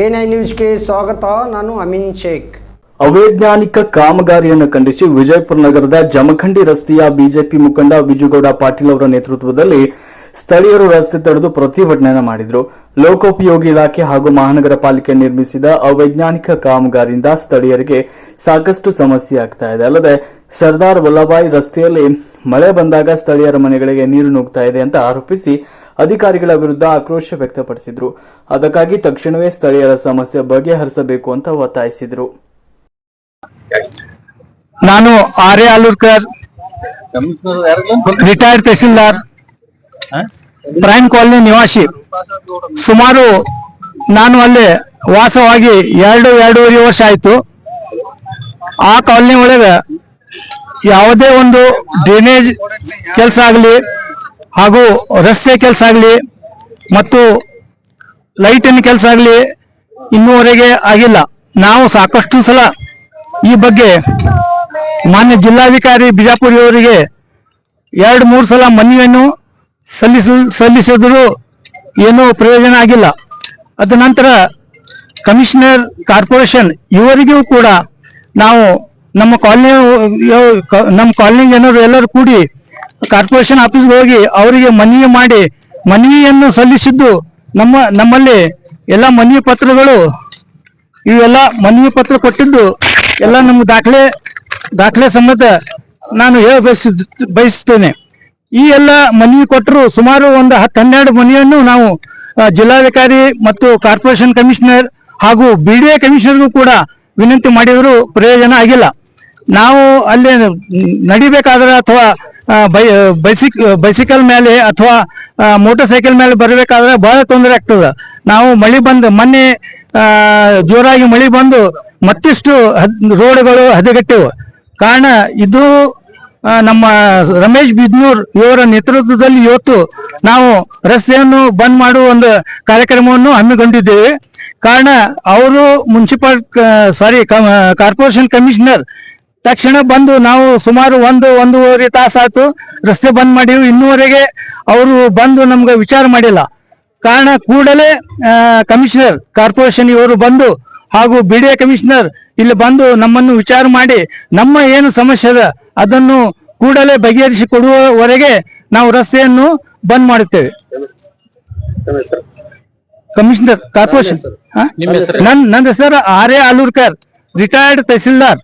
N I ನ್ಯೂಸ್ಗೆ ಸ್ವಾಗತ, ನಾನು ಅಮೀನ್ ಶೇಖ್. ಅವೈಜ್ಞಾನಿಕ ಕಾಮಗಾರಿಯನ್ನು ಖಂಡಿಸಿ ವಿಜಯಪುರ ನಗರದ ಜಮಖಂಡಿ ರಸ್ತೆಯ ಬಿಜೆಪಿ ಮುಖಂಡ ವಿಜುಗೌಡ ಪಾಟೀಲ್ ಅವರ ನೇತೃತ್ವದಲ್ಲಿ ಸ್ಥಳೀಯರು ರಸ್ತೆ ತಡೆದು ಪ್ರತಿಭಟನೆ ಮಾಡಿದರು. ಲೋಕೋಪಯೋಗಿ ಇಲಾಖೆ ಹಾಗೂ ಮಹಾನಗರ ಪಾಲಿಕೆ ನಿರ್ಮಿಸಿದ ಅವೈಜ್ಞಾನಿಕ ಕಾಮಗಾರಿಯಿಂದ ಸ್ಥಳೀಯರಿಗೆ ಸಾಕಷ್ಟು ಸಮಸ್ಯೆ ಆಗ್ತಾ ಇದೆ. ಅಲ್ಲದೆ, ಸರ್ದಾರ್ ವಲ್ಲಭಾಯಿ ರಸ್ತೆಯಲ್ಲಿ ಮಳೆ ಬಂದಾಗ ಸ್ಥಳೀಯರ ಮನೆಗಳಿಗೆ ನೀರು ನುಗ್ತಾ ಇದೆ ಅಂತ ಆರೋಪಿಸಿ ಅಧಿಕಾರಿಗಳ ವಿರುದ್ಧ ಆಕ್ರೋಶ ವ್ಯಕ್ತಪಡಿಸಿದ್ರು. ಅದಕ್ಕಾಗಿ ತಕ್ಷಣವೇ ಸ್ಥಳೀಯರ ಸಮಸ್ಯೆ ಬಗೆಹರಿಸಬೇಕು ಅಂತ ಒತ್ತಾಯಿಸಿದರು. ನಾನು Arya Alurkar retired tahsildar prime colony ನಿವಾಸಿ. ಸುಮಾರು ನಾನು ಅಲ್ಲಿ ವಾಸವಾಗಿ ಎರಡು, ಎರಡೂವರೆ ವರ್ಷ ಆಯ್ತು. ಆ ಕಾಲೋನಿ ಒಳಗೆ ಯಾವುದೇ ಒಂದು ಡ್ರೈನೇಜ್ ಕೆಲಸ ಆಗಲಿ ಹಾಗೂ ರಸ್ತೆ ಕೆಲಸ ಆಗಲಿ ಮತ್ತು ಲೈಟಿನ ಕೆಲಸ ಆಗಲಿ ಇನ್ನೂವರೆಗೆ ಆಗಿಲ್ಲ. ನಾವು ಸಾಕಷ್ಟು ಸಲ ಈ ಬಗ್ಗೆ ಮಾನ್ಯ ಜಿಲ್ಲಾಧಿಕಾರಿ ಬಿಜಾಪುರಿಯವರಿಗೆ ಎರಡು ಮೂರು ಸಲ ಮನವಿಯನ್ನು ಸಲ್ಲಿಸ, ಸಲ್ಲಿಸಿದರೂ ಏನೂ ಪ್ರಯೋಜನ ಆಗಿಲ್ಲ. ಅದ ನಂತರ ಕಮಿಷನರ್ ಕಾರ್ಪೊರೇಷನ್ ಇವರಿಗೂ ಕೂಡ ನಾವು ನಮ್ಮ ಕಾಲನಿ ನಮ್ಮ ಕಾಲನಿ ಜನರು ಎಲ್ಲರೂ ಕೂಡಿ ಕಾರ್ಪೊರೇಷನ್ ಆಫೀಸ್ಗೆ ಹೋಗಿ ಅವರಿಗೆ ಮನವಿ ಮಾಡಿ ಮನವಿಯನ್ನು ಸಲ್ಲಿಸಿದ್ದು ನಮ್ಮ ನಮ್ಮಲ್ಲಿ ಎಲ್ಲ ಮನವಿ ಪತ್ರಗಳು, ಇವೆಲ್ಲ ಮನವಿ ಪತ್ರ ಕೊಟ್ಟಿದ್ದು ಎಲ್ಲ ನಮ್ಮ ದಾಖಲೆ ದಾಖಲೆ ಸಮೇತ ನಾನು ಹೇಳ ಬಯಸ ಬಯಸುತ್ತೇನೆ. ಈ ಎಲ್ಲ ಮನವಿ ಕೊಟ್ಟರು ಸುಮಾರು ಒಂದು ಹತ್ತು ಹನ್ನೆರಡು ಮನವಿಯನ್ನು ನಾವು ಜಿಲ್ಲಾಧಿಕಾರಿ ಮತ್ತು ಕಾರ್ಪೊರೇಷನ್ ಕಮಿಷನರ್ ಹಾಗೂ ಬಿ ಡಿ ಎ ಕಮಿಷನರ್ಗೂ ಕೂಡ ವಿನಂತಿ ಮಾಡಿದರೂ ಪ್ರಯೋಜನ ಆಗಿಲ್ಲ. ನಾವು ಅಲ್ಲಿ ನಡಿಬೇಕಾದ್ರೆ ಅಥವಾ ಬೈ ಬೈಸಿಕ್ ಬೈಸಿಕಲ್ ಮೇಲೆ ಅಥವಾ ಮೋಟರ್ ಸೈಕಲ್ ಮೇಲೆ ಬರಬೇಕಾದ್ರೆ ಬಹಳ ತೊಂದರೆ ಆಗ್ತದೆ. ನಾವು ಮಳೆ ಬಂದು, ಮೊನ್ನೆ ಜೋರಾಗಿ ಮಳೆ ಬಂದು ಮತ್ತಿಷ್ಟು ರೋಡ್ಗಳು ಹದಗೆಟ್ಟಿವೆ. ಕಾರಣ ಇದು ನಮ್ಮ ರಮೇಶ್ ಬಿದ್ನೂರ್ ಇವರ ನೇತೃತ್ವದಲ್ಲಿ ಇವತ್ತು ನಾವು ರಸ್ತೆಯನ್ನು ಬಂದ್ ಮಾಡುವ ಒಂದು ಕಾರ್ಯಕ್ರಮವನ್ನು ಹಮ್ಮಿಕೊಂಡಿದ್ದೇವೆ. ಕಾರಣ ಅವರು ಮುನ್ಸಿಪಾಲ್ ಸಾರಿ ಕಾರ್ಪೊರೇಷನ್ ಕಮಿಷನರ್ ತಕ್ಷಣ ಬಂದು ನಾವು ಸುಮಾರು ಒಂದು ಒಂದೂವರೆ ತಾಸಾಯ್ತು ರಸ್ತೆ ಬಂದ್ ಮಾಡಿವಿ. ಇನ್ನೂವರೆಗೆ ಅವರು ಬಂದು ನಮ್ಗೆ ವಿಚಾರ ಮಾಡಿಲ್ಲ. ಕಾರಣ ಕೂಡಲೇ ಕಮಿಷನರ್ ಕಾರ್ಪೊರೇಷನ್ ಇವರು ಬಂದು ಹಾಗೂ ಬಿ ಡಿ ಎ ಕಮಿಷನರ್ ಇಲ್ಲಿ ಬಂದು ನಮ್ಮನ್ನು ವಿಚಾರ ಮಾಡಿ ನಮ್ಮ ಏನು ಸಮಸ್ಯೆ ಅದ ಅದನ್ನು ಕೂಡಲೇ ಬಗೆಹರಿಸಿ ಕೊಡುವವರೆಗೆ ನಾವು ರಸ್ತೆಯನ್ನು ಬಂದ್ ಮಾಡುತ್ತೇವೆ. ಕಮಿಷನರ್ ಕಾರ್ಪೊರೇಷನ್ ನನ್ನ ನನ್ ನನ್ನ ಹೆಸರು ಎ ಆಲೂರ್ಕರ್ ರಿಟೈರ್ಡ್ ತಹಸೀಲ್ದಾರ್.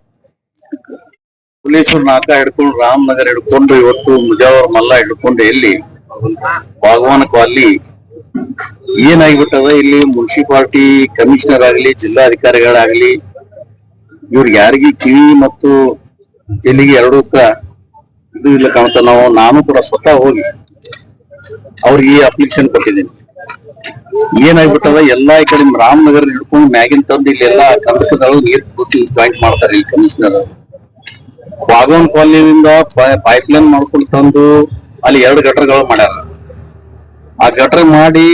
ಹುಲೇಶ್ವರ ನಾಕ ಹಿಡ್ಕೊಂಡು ರಾಮನಗರ ಹಿಡ್ಕೊಂಡು ಇವತ್ತು ಮುಜಾವರ್ ಮಲ್ಲ ಹಿಡ್ಕೊಂಡು ಎಲ್ಲಿ? ಬಾಗವಾನ ಕಾಲನಿ ಏನಾಗ್ಬಿಟ್ಟದ? ಇಲ್ಲಿ ಮುನ್ಸಿಪಾಲ್ಟಿ ಕಮಿಷನರ್ ಆಗ್ಲಿ, ಜಿಲ್ಲಾಧಿಕಾರಿಗಳಾಗ್ಲಿ ಇವ್ರಿಗೆ ಯಾರಿಗೆ ಕಿವಿ ಮತ್ತು ತೆಲಿಗೆ ಎರಡೂ ಇದು ಇಲ್ಲ ಕಾಣ್ತಾ ನಾವು, ನಾನು ಕೂಡ ಸ್ವತಃ ಹೋಗಿ ಅವ್ರಿಗೆ ಅಪ್ಲಿಕೇಶನ್ ಕೊಟ್ಟಿದ್ದೀನಿ. ಏನಾಗ್ಬಿಟ್ಟದ? ಎಲ್ಲಾ ಈ ಕಡೆ ರಾಮನಗರ ಹಿಡ್ಕೊಂಡು ಮ್ಯಾಗಿನ್ ತಂದು ಎಲ್ಲಾ ಕೆಲಸಗಳು ನೀರು ಜಾಯಿಂಟ್ ಮಾಡ್ತಾರೆ ಇಲ್ಲಿ ಕಮಿಷನರ್. ಬಾಗವನ್ ಕಾಲನಿಯಿಂದ ಪೈಪ್ ಲೈನ್ ಮಾಡ್ಕೊಂಡು ತಂದು ಅಲ್ಲಿ ಎರಡು ಗಟರ್ಗಳು ಮಾಡ್ಯಾರ. ಆ ಗಟರ್ ಮಾಡಿ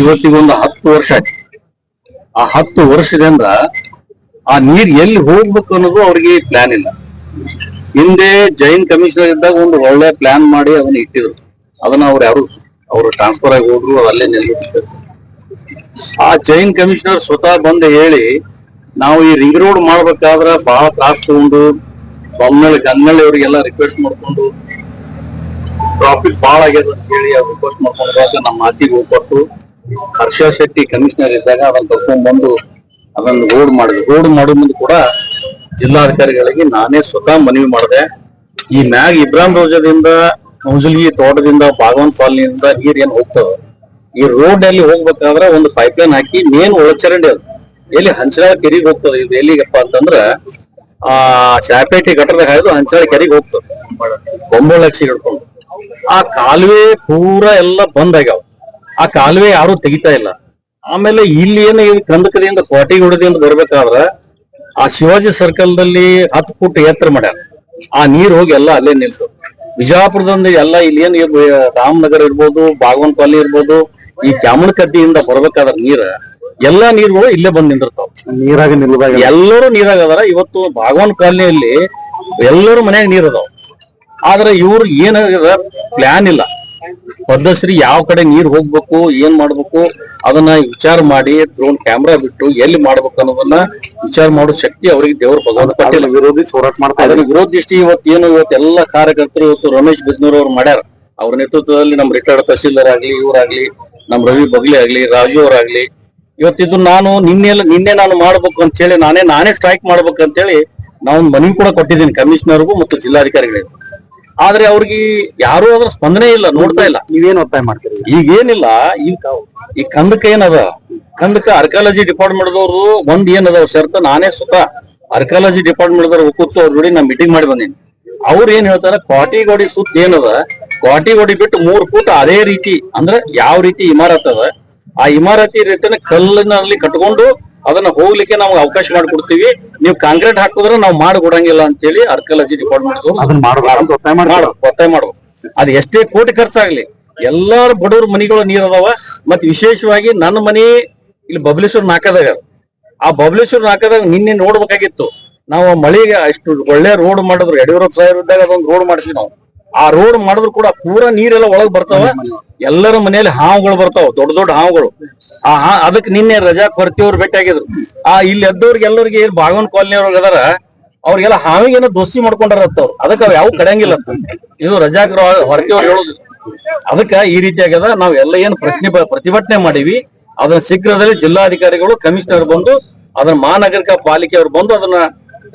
ಇವತ್ತಿಗೊಂದು ಹತ್ತು ವರ್ಷ ಆಯ್ತು. ಆ ಹತ್ತು ವರ್ಷದಿಂದ ಆ ನೀರ್ ಎಲ್ಲಿ ಹೋಗ್ಬೇಕು ಅನ್ನೋದು ಅವ್ರಿಗೆ ಪ್ಲಾನ್ ಇಲ್ಲ. ಹಿಂದೆ ಜೈನ್ ಕಮಿಷನರ್ ಇದ್ದಾಗ ಒಂದು ಒಳ್ಳೆ ಪ್ಲಾನ್ ಮಾಡಿ ಅದನ್ನ ಇಟ್ಟಿದ್ರು. ಅದನ್ನ ಅವ್ರು ಯಾರು, ಅವರು ಟ್ರಾನ್ಸ್ಫರ್ ಆಗಿ ಹೋದ್ರು ಅಲ್ಲೇ ನಿಲ್ಲಿಸಿದ್ರು ಆ ಜೈನ್ ಕಮಿಷನರ್ ಸ್ವತಃ ಬಂದು ಹೇಳಿ, ನಾವು ಈ ರಿಂಗ್ ರೋಡ್ ಮಾಡ್ಬೇಕಾದ್ರ ಬಹಳ ತ್ರಾಸ್ ತಗೊಂಡು ಬೊಮ್ಮನಳ್ಳಿ ಗಂಗಳ್ಳಿ ಅವರಿಗೆಲ್ಲ ರಿಕ್ವೆಸ್ಟ್ ಮಾಡ್ಕೊಂಡು ಟ್ರಾಫಿಕ್ ಬಹಳ ಆಗ್ಯದ ಅಂತ ಹೇಳಿ ಅವ್ರು ರಿಕ್ವೆಸ್ಟ್ ಮಾಡ್ಕೊಂಡಾಗ ನಮ್ಮ ಮಾತಿಗೆ ಹೋಗ್ಕೊಟ್ಟು ಹರ್ಷ ಶೆಟ್ಟಿ ಕಮಿಷನರ್ ಇದ್ದಾಗ ಅದನ್ನ ಕರ್ಕೊಂಡ್ ಬಂದು ಅದನ್ನ ರೋಡ್ ಮಾಡಿದ್ರು. ರೋಡ್ ಮಾಡೋ ಮುಂದೆ ಕೂಡ ಜಿಲ್ಲಾಧಿಕಾರಿಗಳಿಗೆ ನಾನೇ ಸ್ವತಃ ಮನವಿ ಮಾಡಿದೆ. ಈ ಮ್ಯಾಗ್ ಇಬ್ರಾಹಿಂ ರೋಜದಿಂದ ಮೌಜಲ್ಗಿ ತೋಟದಿಂದ, ಬಾಗವನ್ ಕಾಲನಿಯಿಂದ ನೀರ್ ಏನ್ ಹೋಗ್ತದ, ಈ ರೋಡ್ ಅಲ್ಲಿ ಹೋಗ್ಬೇಕಾದ್ರೆ ಒಂದು ಪೈಪ್ ಲೈನ್ ಹಾಕಿ ಮೇನ್ ಒಳಚರಂಡಿ ಅದು. ಎಲ್ಲಿ ಹಂಚಿನ ಕೆರಿಗೆ ಹೋಗ್ತದೆ, ಇದು ಎಲ್ಲಿಗಪ್ಪ ಅಂತಂದ್ರ ಆ ಶಾಪೇಟೆ ಘಟನೆ ಹಾಯ್ದು ಹಂಚಳ ಕೆರೆಗೆ ಹೋಗ್ತದೆ ಬೊಂಬಳಕ್ಷಿ ಹಿಡ್ಕೊಂಡು. ಆ ಕಾಲುವೆ ಪೂರ ಎಲ್ಲ ಬಂದ್ ಆಗ್ಯಾವ. ಆ ಕಾಲುವೆ ಯಾರು ತೆಗಿತಾ ಇಲ್ಲ. ಆಮೇಲೆ ಇಲ್ಲಿ ಏನು ಈ ಕಂದಕದಿಂದ ಅಂತ ಬರ್ಬೇಕಾದ್ರ ಆ ಶಿವಾಜಿ ಸರ್ಕಲ್ ದಲ್ಲಿ ಹತ್ತು ಫುಟ್ ಎತ್ತರ ಮಾಡ್ಯಾರ ಆ ನೀರ್ ಹೋಗಿ ಎಲ್ಲ ಅಲ್ಲೇ ನಿಂತು ಬಿಜಾಪುರದಿಂದ ಎಲ್ಲ ಇಲ್ಲಿ ಏನು ರಾಮನಗರ್ ಇರ್ಬೋದು ಬಾಗವನ್ ಇರ್ಬೋದು, ಈ ಜಾಮನ್ ಕದ್ದಿಯಿಂದ ಬರ್ಬೇಕಾದ್ರ ನೀರ ಎಲ್ಲಾ ನೀರುಗಳು ಇಲ್ಲೇ ಬಂದ್ ನಿಂದಿರ್ತಾವ. ನೀರಾಗ ನಿಲ್ದಾಗ ಎಲ್ಲರೂ ನೀರಾಗ ಅದಾರ. ಇವತ್ತು ಬಾಗವನ್ ಕಾಲನಿಯಲ್ಲಿ ಎಲ್ಲರೂ ಮನ್ಯಾಗ ನೀರ್ ಅದಾವ. ಆದ್ರೆ ಇವ್ರು ಏನಾಗ್ಯದ? ಪ್ಲಾನ್ ಇಲ್ಲ. ಪದ್ಧಶ್ರೀ ಯಾವ ಕಡೆ ನೀರ್ ಹೋಗ್ಬೇಕು ಏನ್ ಮಾಡ್ಬೇಕು ಅದನ್ನ ವಿಚಾರ ಮಾಡಿ ಡ್ರೋನ್ ಕ್ಯಾಮ್ರಾ ಬಿಟ್ಟು ಎಲ್ಲಿ ಮಾಡ್ಬೇಕು ಅನ್ನೋದನ್ನ ವಿಚಾರ ಮಾಡೋ ಶಕ್ತಿ ಅವರಿಗೆ ದೇವ್ರ ಭಗವಂತ ಪಟೇಲ್ ವಿರೋಧಿ ಹೋರಾಟ ಮಾಡ್ತಾ ಇದ್ದಾರೆ. ವಿರೋಧ ದೃಷ್ಟಿ ಇವತ್ತು ಏನು ಇವತ್ತು ಎಲ್ಲ ಕಾರ್ಯಕರ್ತರು ಇವತ್ತು ರಮೇಶ್ ಬಿದ್ನೂರ್ ಅವ್ರು ಮಾಡ್ಯಾರ. ಅವ್ರ ನೇತೃತ್ವದಲ್ಲಿ ನಮ್ಮ ರಿಟೈರ್ಡ್ ತಹಸೀಲ್ದಾರ್ ಆಗ್ಲಿ ಇವರಾಗ್ಲಿ ನಮ್ ರವಿ ಬಗ್ಲಿ ಆಗ್ಲಿ ರಾಜು ಅವ್ರಾಗ್ಲಿ ಇವತ್ತಿದ್ದು ನಾನು ನಿನ್ನೆ ನಿನ್ನೆ ನಾನು ಮಾಡ್ಬೇಕು ಅಂತ ಹೇಳಿ ನಾನೇ ನಾನೇ ಸ್ಟ್ರೈಕ್ ಮಾಡ್ಬೇಕು ಅಂತ ಹೇಳಿ ನಾವು ಮನವಿ ಕೂಡ ಕೊಟ್ಟಿದ್ದೀನಿ ಕಮಿಷನರ್ಗೂ ಮತ್ತು ಜಿಲ್ಲಾಧಿಕಾರಿಗಳಿಗೆ. ಆದ್ರೆ ಅವ್ರಿಗೆ ಯಾರು ಅದ್ರ ಸ್ಪಂದನೆ ಇಲ್ಲ ನೋಡ್ತಾ ಇಲ್ಲ. ನೀವೇನ್ ಒತ್ತಾಯ ಮಾಡ್ತೀರಿ? ಈಗ ಏನಿಲ್ಲ ಈ ಈ ಕಂದಕ ಏನದ? ಕಂದಕ ಆರ್ಕಾಲಜಿ ಡಿಪಾರ್ಟ್ಮೆಂಟ್ ಒಂದ್ ಏನದ ಶರ್ತ ನಾನೇ ಸುತ್ತ ಆರ್ಕಾಲಜಿ ಡಿಪಾರ್ಟ್ಮೆಂಟ್ ದವ್ರು ಕೂತು ಅವ್ರ ಜೋಡಿ ನಾ ಮೀಟಿಂಗ್ ಮಾಡಿ ಬಂದೀನಿ. ಅವ್ರ ಏನ್ ಹೇಳ್ತಾರ ಕ್ವಾಟಿಗೋಡಿ ಸುತ್ತ ಏನದ? ಕ್ವಾಟಿಗೋಡಿ ಬಿಟ್ಟು ಮೂರ್ ಫೂಟ್ ಅದೇ ರೀತಿ ಅಂದ್ರೆ ಯಾವ ರೀತಿ ಇಮಾರತ್ ಅದ? ಆ ಇಮಾರತಿ ರೇಟನ್ನ ಕಲ್ಲಿನಲ್ಲಿ ಕಟ್ಕೊಂಡು ಅದನ್ನ ಹೋಗ್ಲಿಕ್ಕೆ ನಾವು ಅವಕಾಶ ಮಾಡಿಕೊಡ್ತೀವಿ. ನೀವು ಕಾಂಕ್ರೀಟ್ ಹಾಕಿದ್ರೆ ನಾವು ಮಾಡಿಕೊಡಂಗಿಲ್ಲ ಅಂತೇಳಿ ಹೇಳಿ ಡಿಪಾರ್ಟ್ಮೆಂಟ್ ಅದನ್ನ ಮಾಡಬಾರ್ದು ಒತ್ತಾಯ ಮಾಡಿ ಮಾಡು ಒತ್ತಾಯ ಮಾಡು. ಅದ್ ಎಷ್ಟೇ ಕೋಟಿ ಖರ್ಚಾಗ್ಲಿ. ಎಲ್ಲಾರು ಬಡವ್ರ ಮನಿಗಳು ನೀರ್ ಅದಾವ. ಮತ್ ವಿಶೇಷವಾಗಿ ನನ್ನ ಮನಿ ಇಲ್ಲಿ ಬಬ್ಲೇಶ್ವರ ನಾಕದಾಗ. ಆ ಬಬ್ಲೇಶ್ವರ ನಾಕದಾಗ ನಿನ್ನೆ ನೋಡ್ಬೇಕಾಗಿತ್ತು. ನಾವು ಮಳೆಗೆ ಅಷ್ಟು ಒಳ್ಳೆ ರೋಡ್ ಮಾಡಿದ್ರು. ಯಡಿಯೂರಪ್ಪ ಸಾಹೇಬ್ ಇದ್ದಾಗ ಅದೊಂದು ರೋಡ್ ಮಾಡಿಸಿ ನಾವು. ಆ ರೋಡ್ ಮಾಡಿದ್ರು ಕೂಡ ಪೂರಾ ನೀರೆಲ್ಲ ಒಳಗ್ ಬರ್ತಾವ. ಎಲ್ಲರ ಮನೆಯಲ್ಲಿ ಹಾವುಗಳು ಬರ್ತಾವ ದೊಡ್ಡ ದೊಡ್ಡ ಹಾವುಗಳು. ಆ ಹಾ ಅದಕ್ಕೆ ನಿನ್ನೆ ರಜಾ ಕೊರತಿಯವ್ರು ಭೇಟಿಯಾಗಿದ್ರು. ಆ ಇಲ್ಲಿ ಎದ್ದವ್ರಿಗೆ ಎಲ್ಲರಿಗೆ ಏನ್ ಬಾಗವನ್ ಕಾಲನಿ ಅವ್ರಿಗೆ ಅದಾರ ಅವ್ರಿಗೆಲ್ಲ ಹಾವಿಗೇನೋ ದೋಸ್ತಿ ಮಾಡ್ಕೊಂಡಾರ ಅವ್ರು. ಅದಕ್ಕೆ ಅವ್ ಯಾವ ಕಡೆಯಂಗಿಲ್ಲ ಅಂತ. ಇದು ರಜಾಕರ ಹೊರತಿಯವ್ರು ಹೇಳುದು. ಅದಕ್ಕ ಈ ರೀತಿಯಾಗದ ನಾವ್ ಎಲ್ಲ ಏನ್ ಪ್ರತಿಭ ಪ್ರತಿಭಟನೆ ಮಾಡೀವಿ. ಅದನ್ನ ಶೀಘ್ರದಲ್ಲಿ ಜಿಲ್ಲಾಧಿಕಾರಿಗಳು ಕಮಿಷನರ್ ಬಂದು ಅದನ್ನ ಮಹಾನಗರಕ ಪಾಲಿಕೆಯವ್ರು ಬಂದು ಅದನ್ನ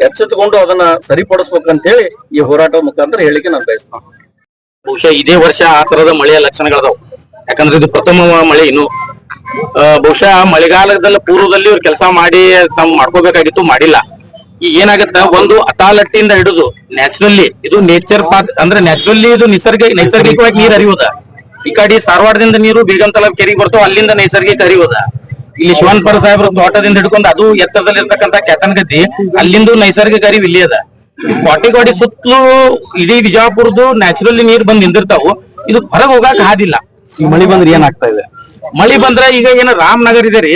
ಎಚ್ಚೆತ್ತುಕೊಂಡು ಅದನ್ನ ಸರಿಪಡಿಸ್ಬೇಕಂತ ಹೇಳಿ ಈ ಹೋರಾಟ ಮುಖಾಂತರ ಹೇಳಿಕೆ ನಾನು ಬಯಸ್ತಾನ. ಬಹುಶಃ ಇದೇ ವರ್ಷ ಆ ತರದ ಮಳೆಯ ಲಕ್ಷಣಗಳದಾವ್. ಯಾಕಂದ್ರೆ ಇದು ಪ್ರಥಮ ಮಳೆ ಇನ್ನು. ಬಹುಶಃ ಮಳೆಗಾಲದಲ್ಲಿ ಪೂರ್ವದಲ್ಲಿ ಇವ್ರು ಕೆಲಸ ಮಾಡಿ ತಮ್ಮ ಮಾಡ್ಕೋಬೇಕಾಗಿತ್ತು, ಮಾಡಿಲ್ಲ. ಈಗ ಏನಾಗತ್ತ, ಒಂದು ಅತಾಲಟ್ಟಿಯಿಂದ ಹಿಡಿದು ನ್ಯಾಚುರಲಿ ಇದು ನೇಚರ್ ಪಾತ್ ಅಂದ್ರೆ ನ್ಯಾಚುರಲಿ ಇದು ನಿಸರ್ಗ, ನೈಸರ್ಗಿಕವಾಗಿ ನೀರು ಹರಿಯೋದ ಈ ಕಡೆ ಧಾರವಾಡದಿಂದ ನೀರು ಬೇಗಂತಲ ಕೆರೆಗೆ ಬರ್ತಾವ, ಅಲ್ಲಿಂದ ನೈಸರ್ಗಿಕ ಹರಿಯೋದ ಇಲ್ಲಿ ಶಿವನ್ಪರ ಸಾಹೇಬ್ರ ತೋಟದಿಂದ ಹಿಡ್ಕೊಂಡು ಅದು ಎತ್ತರದಲ್ಲಿ ಇರ್ತಕ್ಕಂತ ಕ್ಯಾತನಗದ್ದಿ ಅಲ್ಲಿಂದು ನೈಸರ್ಗಿಕ ಹರಿವು ಇಲ್ಲಿ ಅದ. ಕೋಟೆಗೋಡಿ ಸುತ್ತಲೂ ಇಡೀ ವಿಜಯಪುರದ್ದು ನ್ಯಾಚುರಲಿ ನೀರ್ ಬಂದ್ ನಿಂದಿರ್ತಾವು. ಇದು ಹೊರಗೆ ಹೋಗಾಕ ಹಾದಿಲ್ಲ. ಮಳಿ ಬಂದ್ರೆ ಏನಾಗ್ತಾ ಇದೆ? ಮಳಿ ಬಂದ್ರೆ ಈಗ ಏನ ರಾಮನಗರ್ ಇದೆ ರೀ.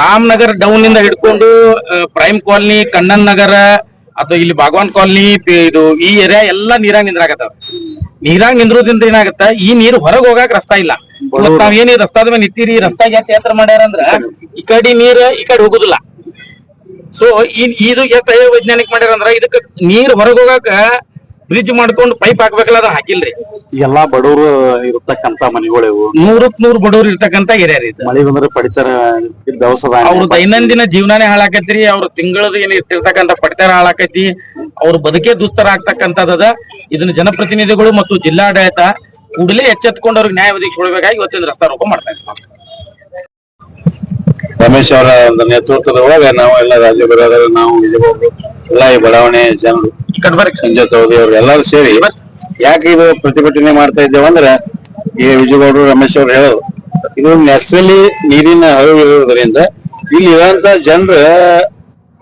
ರಾಮನಗರ್ ಡೌನ್ ಇಂದ ಹಿಡ್ಕೊಂಡು ಪ್ರೈಮ್ ಕಾಲನಿ ಕಣ್ಣನ್ ನಗರ ಅಥವಾ ಇಲ್ಲಿ ಭಗವಾನ್ ಕಾಲನಿ ಇದು ಈ ಏರಿಯಾ ಎಲ್ಲಾ ನೀರಾಗ ನಿಂದ್ರಾಗತ್ತ ನೀರಾಗ ನಿಂದ್ರೋದ್ರಿಂದ ಏನಾಗತ್ತ? ಈ ನೀರು ಹೊರಗೆ ಹೋಗಾಕ ರಸ್ತಾ ಇಲ್ಲ. ಇವತ್ತು ನಾವ್ ಏನಿ ರಸ್ತಾದ ಮೇಲೆ ನಿಂತೀರಿ ರಸ್ತಾ ಯಾಕೆ ಯಂತ್ರ ಮಾಡ್ಯಾರ ಅಂದ್ರ ಈ ಕಡೆ ನೀರ್ ಈ ಕಡೆ ಹೋಗುದಿಲ್ಲ. ಸೊ ಇದು ಎಷ್ಟು ವೈಜ್ಞಾನಿಕ ಮಾಡ್ಯಾರ ಅಂದ್ರ ಇದಕ್ಕ ನೀರ್ ಹೊರಗೆ ಹೋಗಾಕ ಬ್ರಿಡ್ಜ್ ಮಾಡ್ಕೊಂಡು ಪೈಪ್ ಹಾಕ್ಬೇಕಲ್ಲ ಅದ ಹಾಕಿಲ್ರಿ. ಎಲ್ಲಾ ಬಡವರು ಇರತಕ್ಕಂತ ಮನೆಗಳು ಇವು ನೂರಕ್ ನೂರ್ ಬಡವ್ರು ಇರ್ತಕ್ಕಂತ ಏರಿಯಾ ಮಳೆ ಇದು ಮಳಿ ಬಂದ್ರೆ ಪಡಿತರ ದವಸದ ಅವ್ರ ದೈನಂದಿನ ಜೀವನಾನೇ ಹಾಳಾಕೈತ್ರಿ ಅವ್ರ ತಿಂಗಳದ ಏನ್ ಇರ್ತಿರ್ತಕ್ಕಂತ ಪಡಿತರ ಹಾಳಾಕೈತಿ ಅವ್ರ ಬದುಕೆ ದುಸ್ತರ ಆಗ್ತಕ್ಕಂಥದ್ದದ ಇದನ್ನ ಜನಪ್ರತಿನಿಧಿಗಳು ಮತ್ತು ಜಿಲ್ಲಾಡಳಿತ ಕೂಡಲೇ ಎಚ್ಚೆತ್ಕೊಂಡು ಅವ್ರಿಗೆ ನ್ಯಾಯ ಒದಗಿಸ್ಕೊಳ್ಬೇಕಾಗಿ ಇವತ್ತಿನ ರಸ್ತಾ ರೂಪ ಮಾಡ್ತಾ ಇದ್ದೀವಿ ರಮೇಶ್ ಅವರ ಒಂದು ನೇತೃತ್ವದೊಳಗ ನಾವು ಎಲ್ಲ ರಾಜ್ಯ ಬರೋದಾದ್ರೆ ನಾವು ನಿಜವಾಗ್ಲು ಎಲ್ಲ ಈ ಬಡಾವಣೆ ಜನರು ಸಂಜೆ ತೋದಿ ಅವ್ರು ಎಲ್ಲರೂ ಸೇರಿ ಯಾಕೆ ಇದು ಪ್ರತಿಭಟನೆ ಮಾಡ್ತಾ ಇದ್ದೇವೆ ಅಂದ್ರೆ ಈ ವಿಜಯಗೌಡರು ರಮೇಶ್ ಅವ್ರು ಹೇಳೋದು ಇದು ನ್ಯಾಚುರಲಿ ನೀರಿನ ಹರಿವು ಇರೋದ್ರಿಂದ ಇಲ್ಲಿ ಇರುವಂತ ಜನರ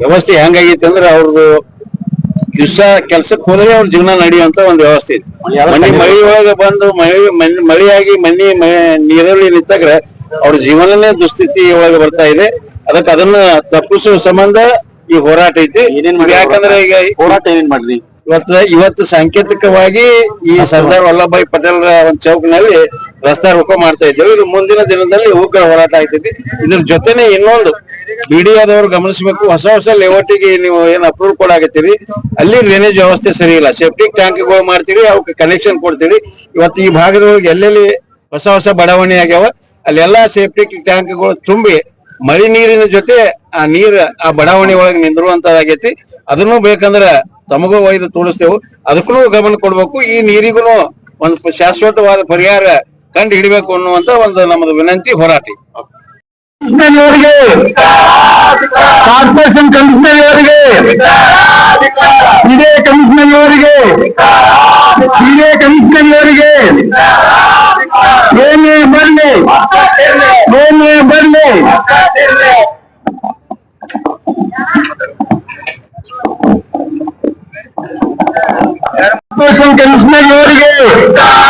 ವ್ಯವಸ್ಥೆ ಹೆಂಗಾಗೈತೆ ಅಂದ್ರೆ ಅವ್ರದ್ದು ದಿವಸ ಕೆಲ್ಸಕ್ಕೆ ಹೋದ್ರೆ ಅವ್ರ ಜೀವನ ನಡೆಯುವಂತ ಒಂದು ವ್ಯವಸ್ಥೆ ಇದೆ. ಮನೆ ಮಳಿ ಒಳಗೆ ಬಂದು ಮಳೆ ಮಳೆಯಾಗಿ ಮನೆ ನೀರಲ್ಲಿ ನಿಂತಾಗ್ರೆ ಅವ್ರ ಜೀವನನೇ ದುಸ್ಥಿತಿ ಒಳಗೆ ಬರ್ತಾ ಇದೆ. ಅದಕ್ಕೆ ಅದನ್ನ ತಪ್ಪಿಸುವ ಸಂಬಂಧ ಈ ಹೋರಾಟ ಐತಿ. ಯಾಕಂದ್ರೆ ಈಗ ಹೋರಾಟ ಏನೇನ್ ಮಾಡಿದ್ರಿ? ಇವತ್ತು ಇವತ್ತು ಸಾಂಕೇತಿಕವಾಗಿ ಈ ಸರ್ದಾರ್ ವಲ್ಲಭಾಯಿ ಪಟೇಲ್ ಒಂದು ಚೌಕ್ನಲ್ಲಿ ರಸ್ತಾ ರೂಪ ಮಾಡ್ತಾ ಇದ್ದೇವೆ. ಇದು ಮುಂದಿನ ದಿನದಲ್ಲಿ ಉಗ್ರ ಹೋರಾಟ ಆಗ್ತೈತಿ. ಇದ್ರ ಜೊತೆನೆ ಇನ್ನೊಂದು ಬಿಡಿಯಾದವ್ರು ಗಮನಿಸಬೇಕು. ಹೊಸ ಹೊಸ ಲೇಔಟಿಗೆ ನೀವು ಏನ್ ಅಪ್ರೂವ್ ಕೊಡಾಕತ್ತೀರಿ ಅಲ್ಲಿ ಡ್ರೈನೇಜ್ ವ್ಯವಸ್ಥೆ ಸರಿ ಇಲ್ಲ. ಸೆಪ್ಟಿಕ್ ಟ್ಯಾಂಕ್ಗಳು ಮಾಡ್ತೀರಿ ಅವಕ್ಕೆ ಕನೆಕ್ಷನ್ ಕೊಡ್ತೀರಿ. ಇವತ್ತು ಈ ಭಾಗದೊಳಗೆ ಎಲ್ಲೆಲ್ಲಿ ಹೊಸ ಹೊಸ ಬಡಾವಣೆ ಆಗ್ಯಾವ, ಅಲ್ಲೆಲ್ಲಾ ಸೆಪ್ಟಿಕ್ ಟ್ಯಾಂಕ್ಗಳು ತುಂಬಿ ಮಳಿ ನೀರಿನ ಜೊತೆ ಆ ನೀರ್ ಆ ಬಡಾವಣೆ ಒಳಗೆ ನಿಂದಿರುವಂತದಾಗೈತಿ ಅದನ್ನು ಬೇಕಂದ್ರ ತಮಗೂ ಒಯ್ದು ತೋರಿಸ್ತೇವೆ. ಅದಕ್ಕೂ ಗಮನ ಕೊಡ್ಬೇಕು. ಈ ನೀರಿಗೂ ಒಂದು ಶಾಶ್ವತವಾದ ಪರಿಹಾರ ಕಂಡು ಹಿಡಿಬೇಕು ಅನ್ನುವಂತ ಒಂದು ನಮ್ಮದು ವಿನಂತಿ, ಹೋರಾಟ ಇದೆ. ಕಮಿಷನರ್ಯವರಿಗೆ ಅವರಿಗೆ ಕಮಿಷನರ್ಯವರಿಗೆ, ಇದೇ ಕಮಿಷನರ್ಯವರಿಗೆ ಇದೇ ಕಮಿಷನರ್ಯವರಿಗೆ, ಏನೇ ಬರಲಿ ಏನೇ ಬರಲಿ ಕಾರ್ಪೊರೇಷನ್ ಕಮಿಷನರ್ಯವರಿಗೆ ಇದೇ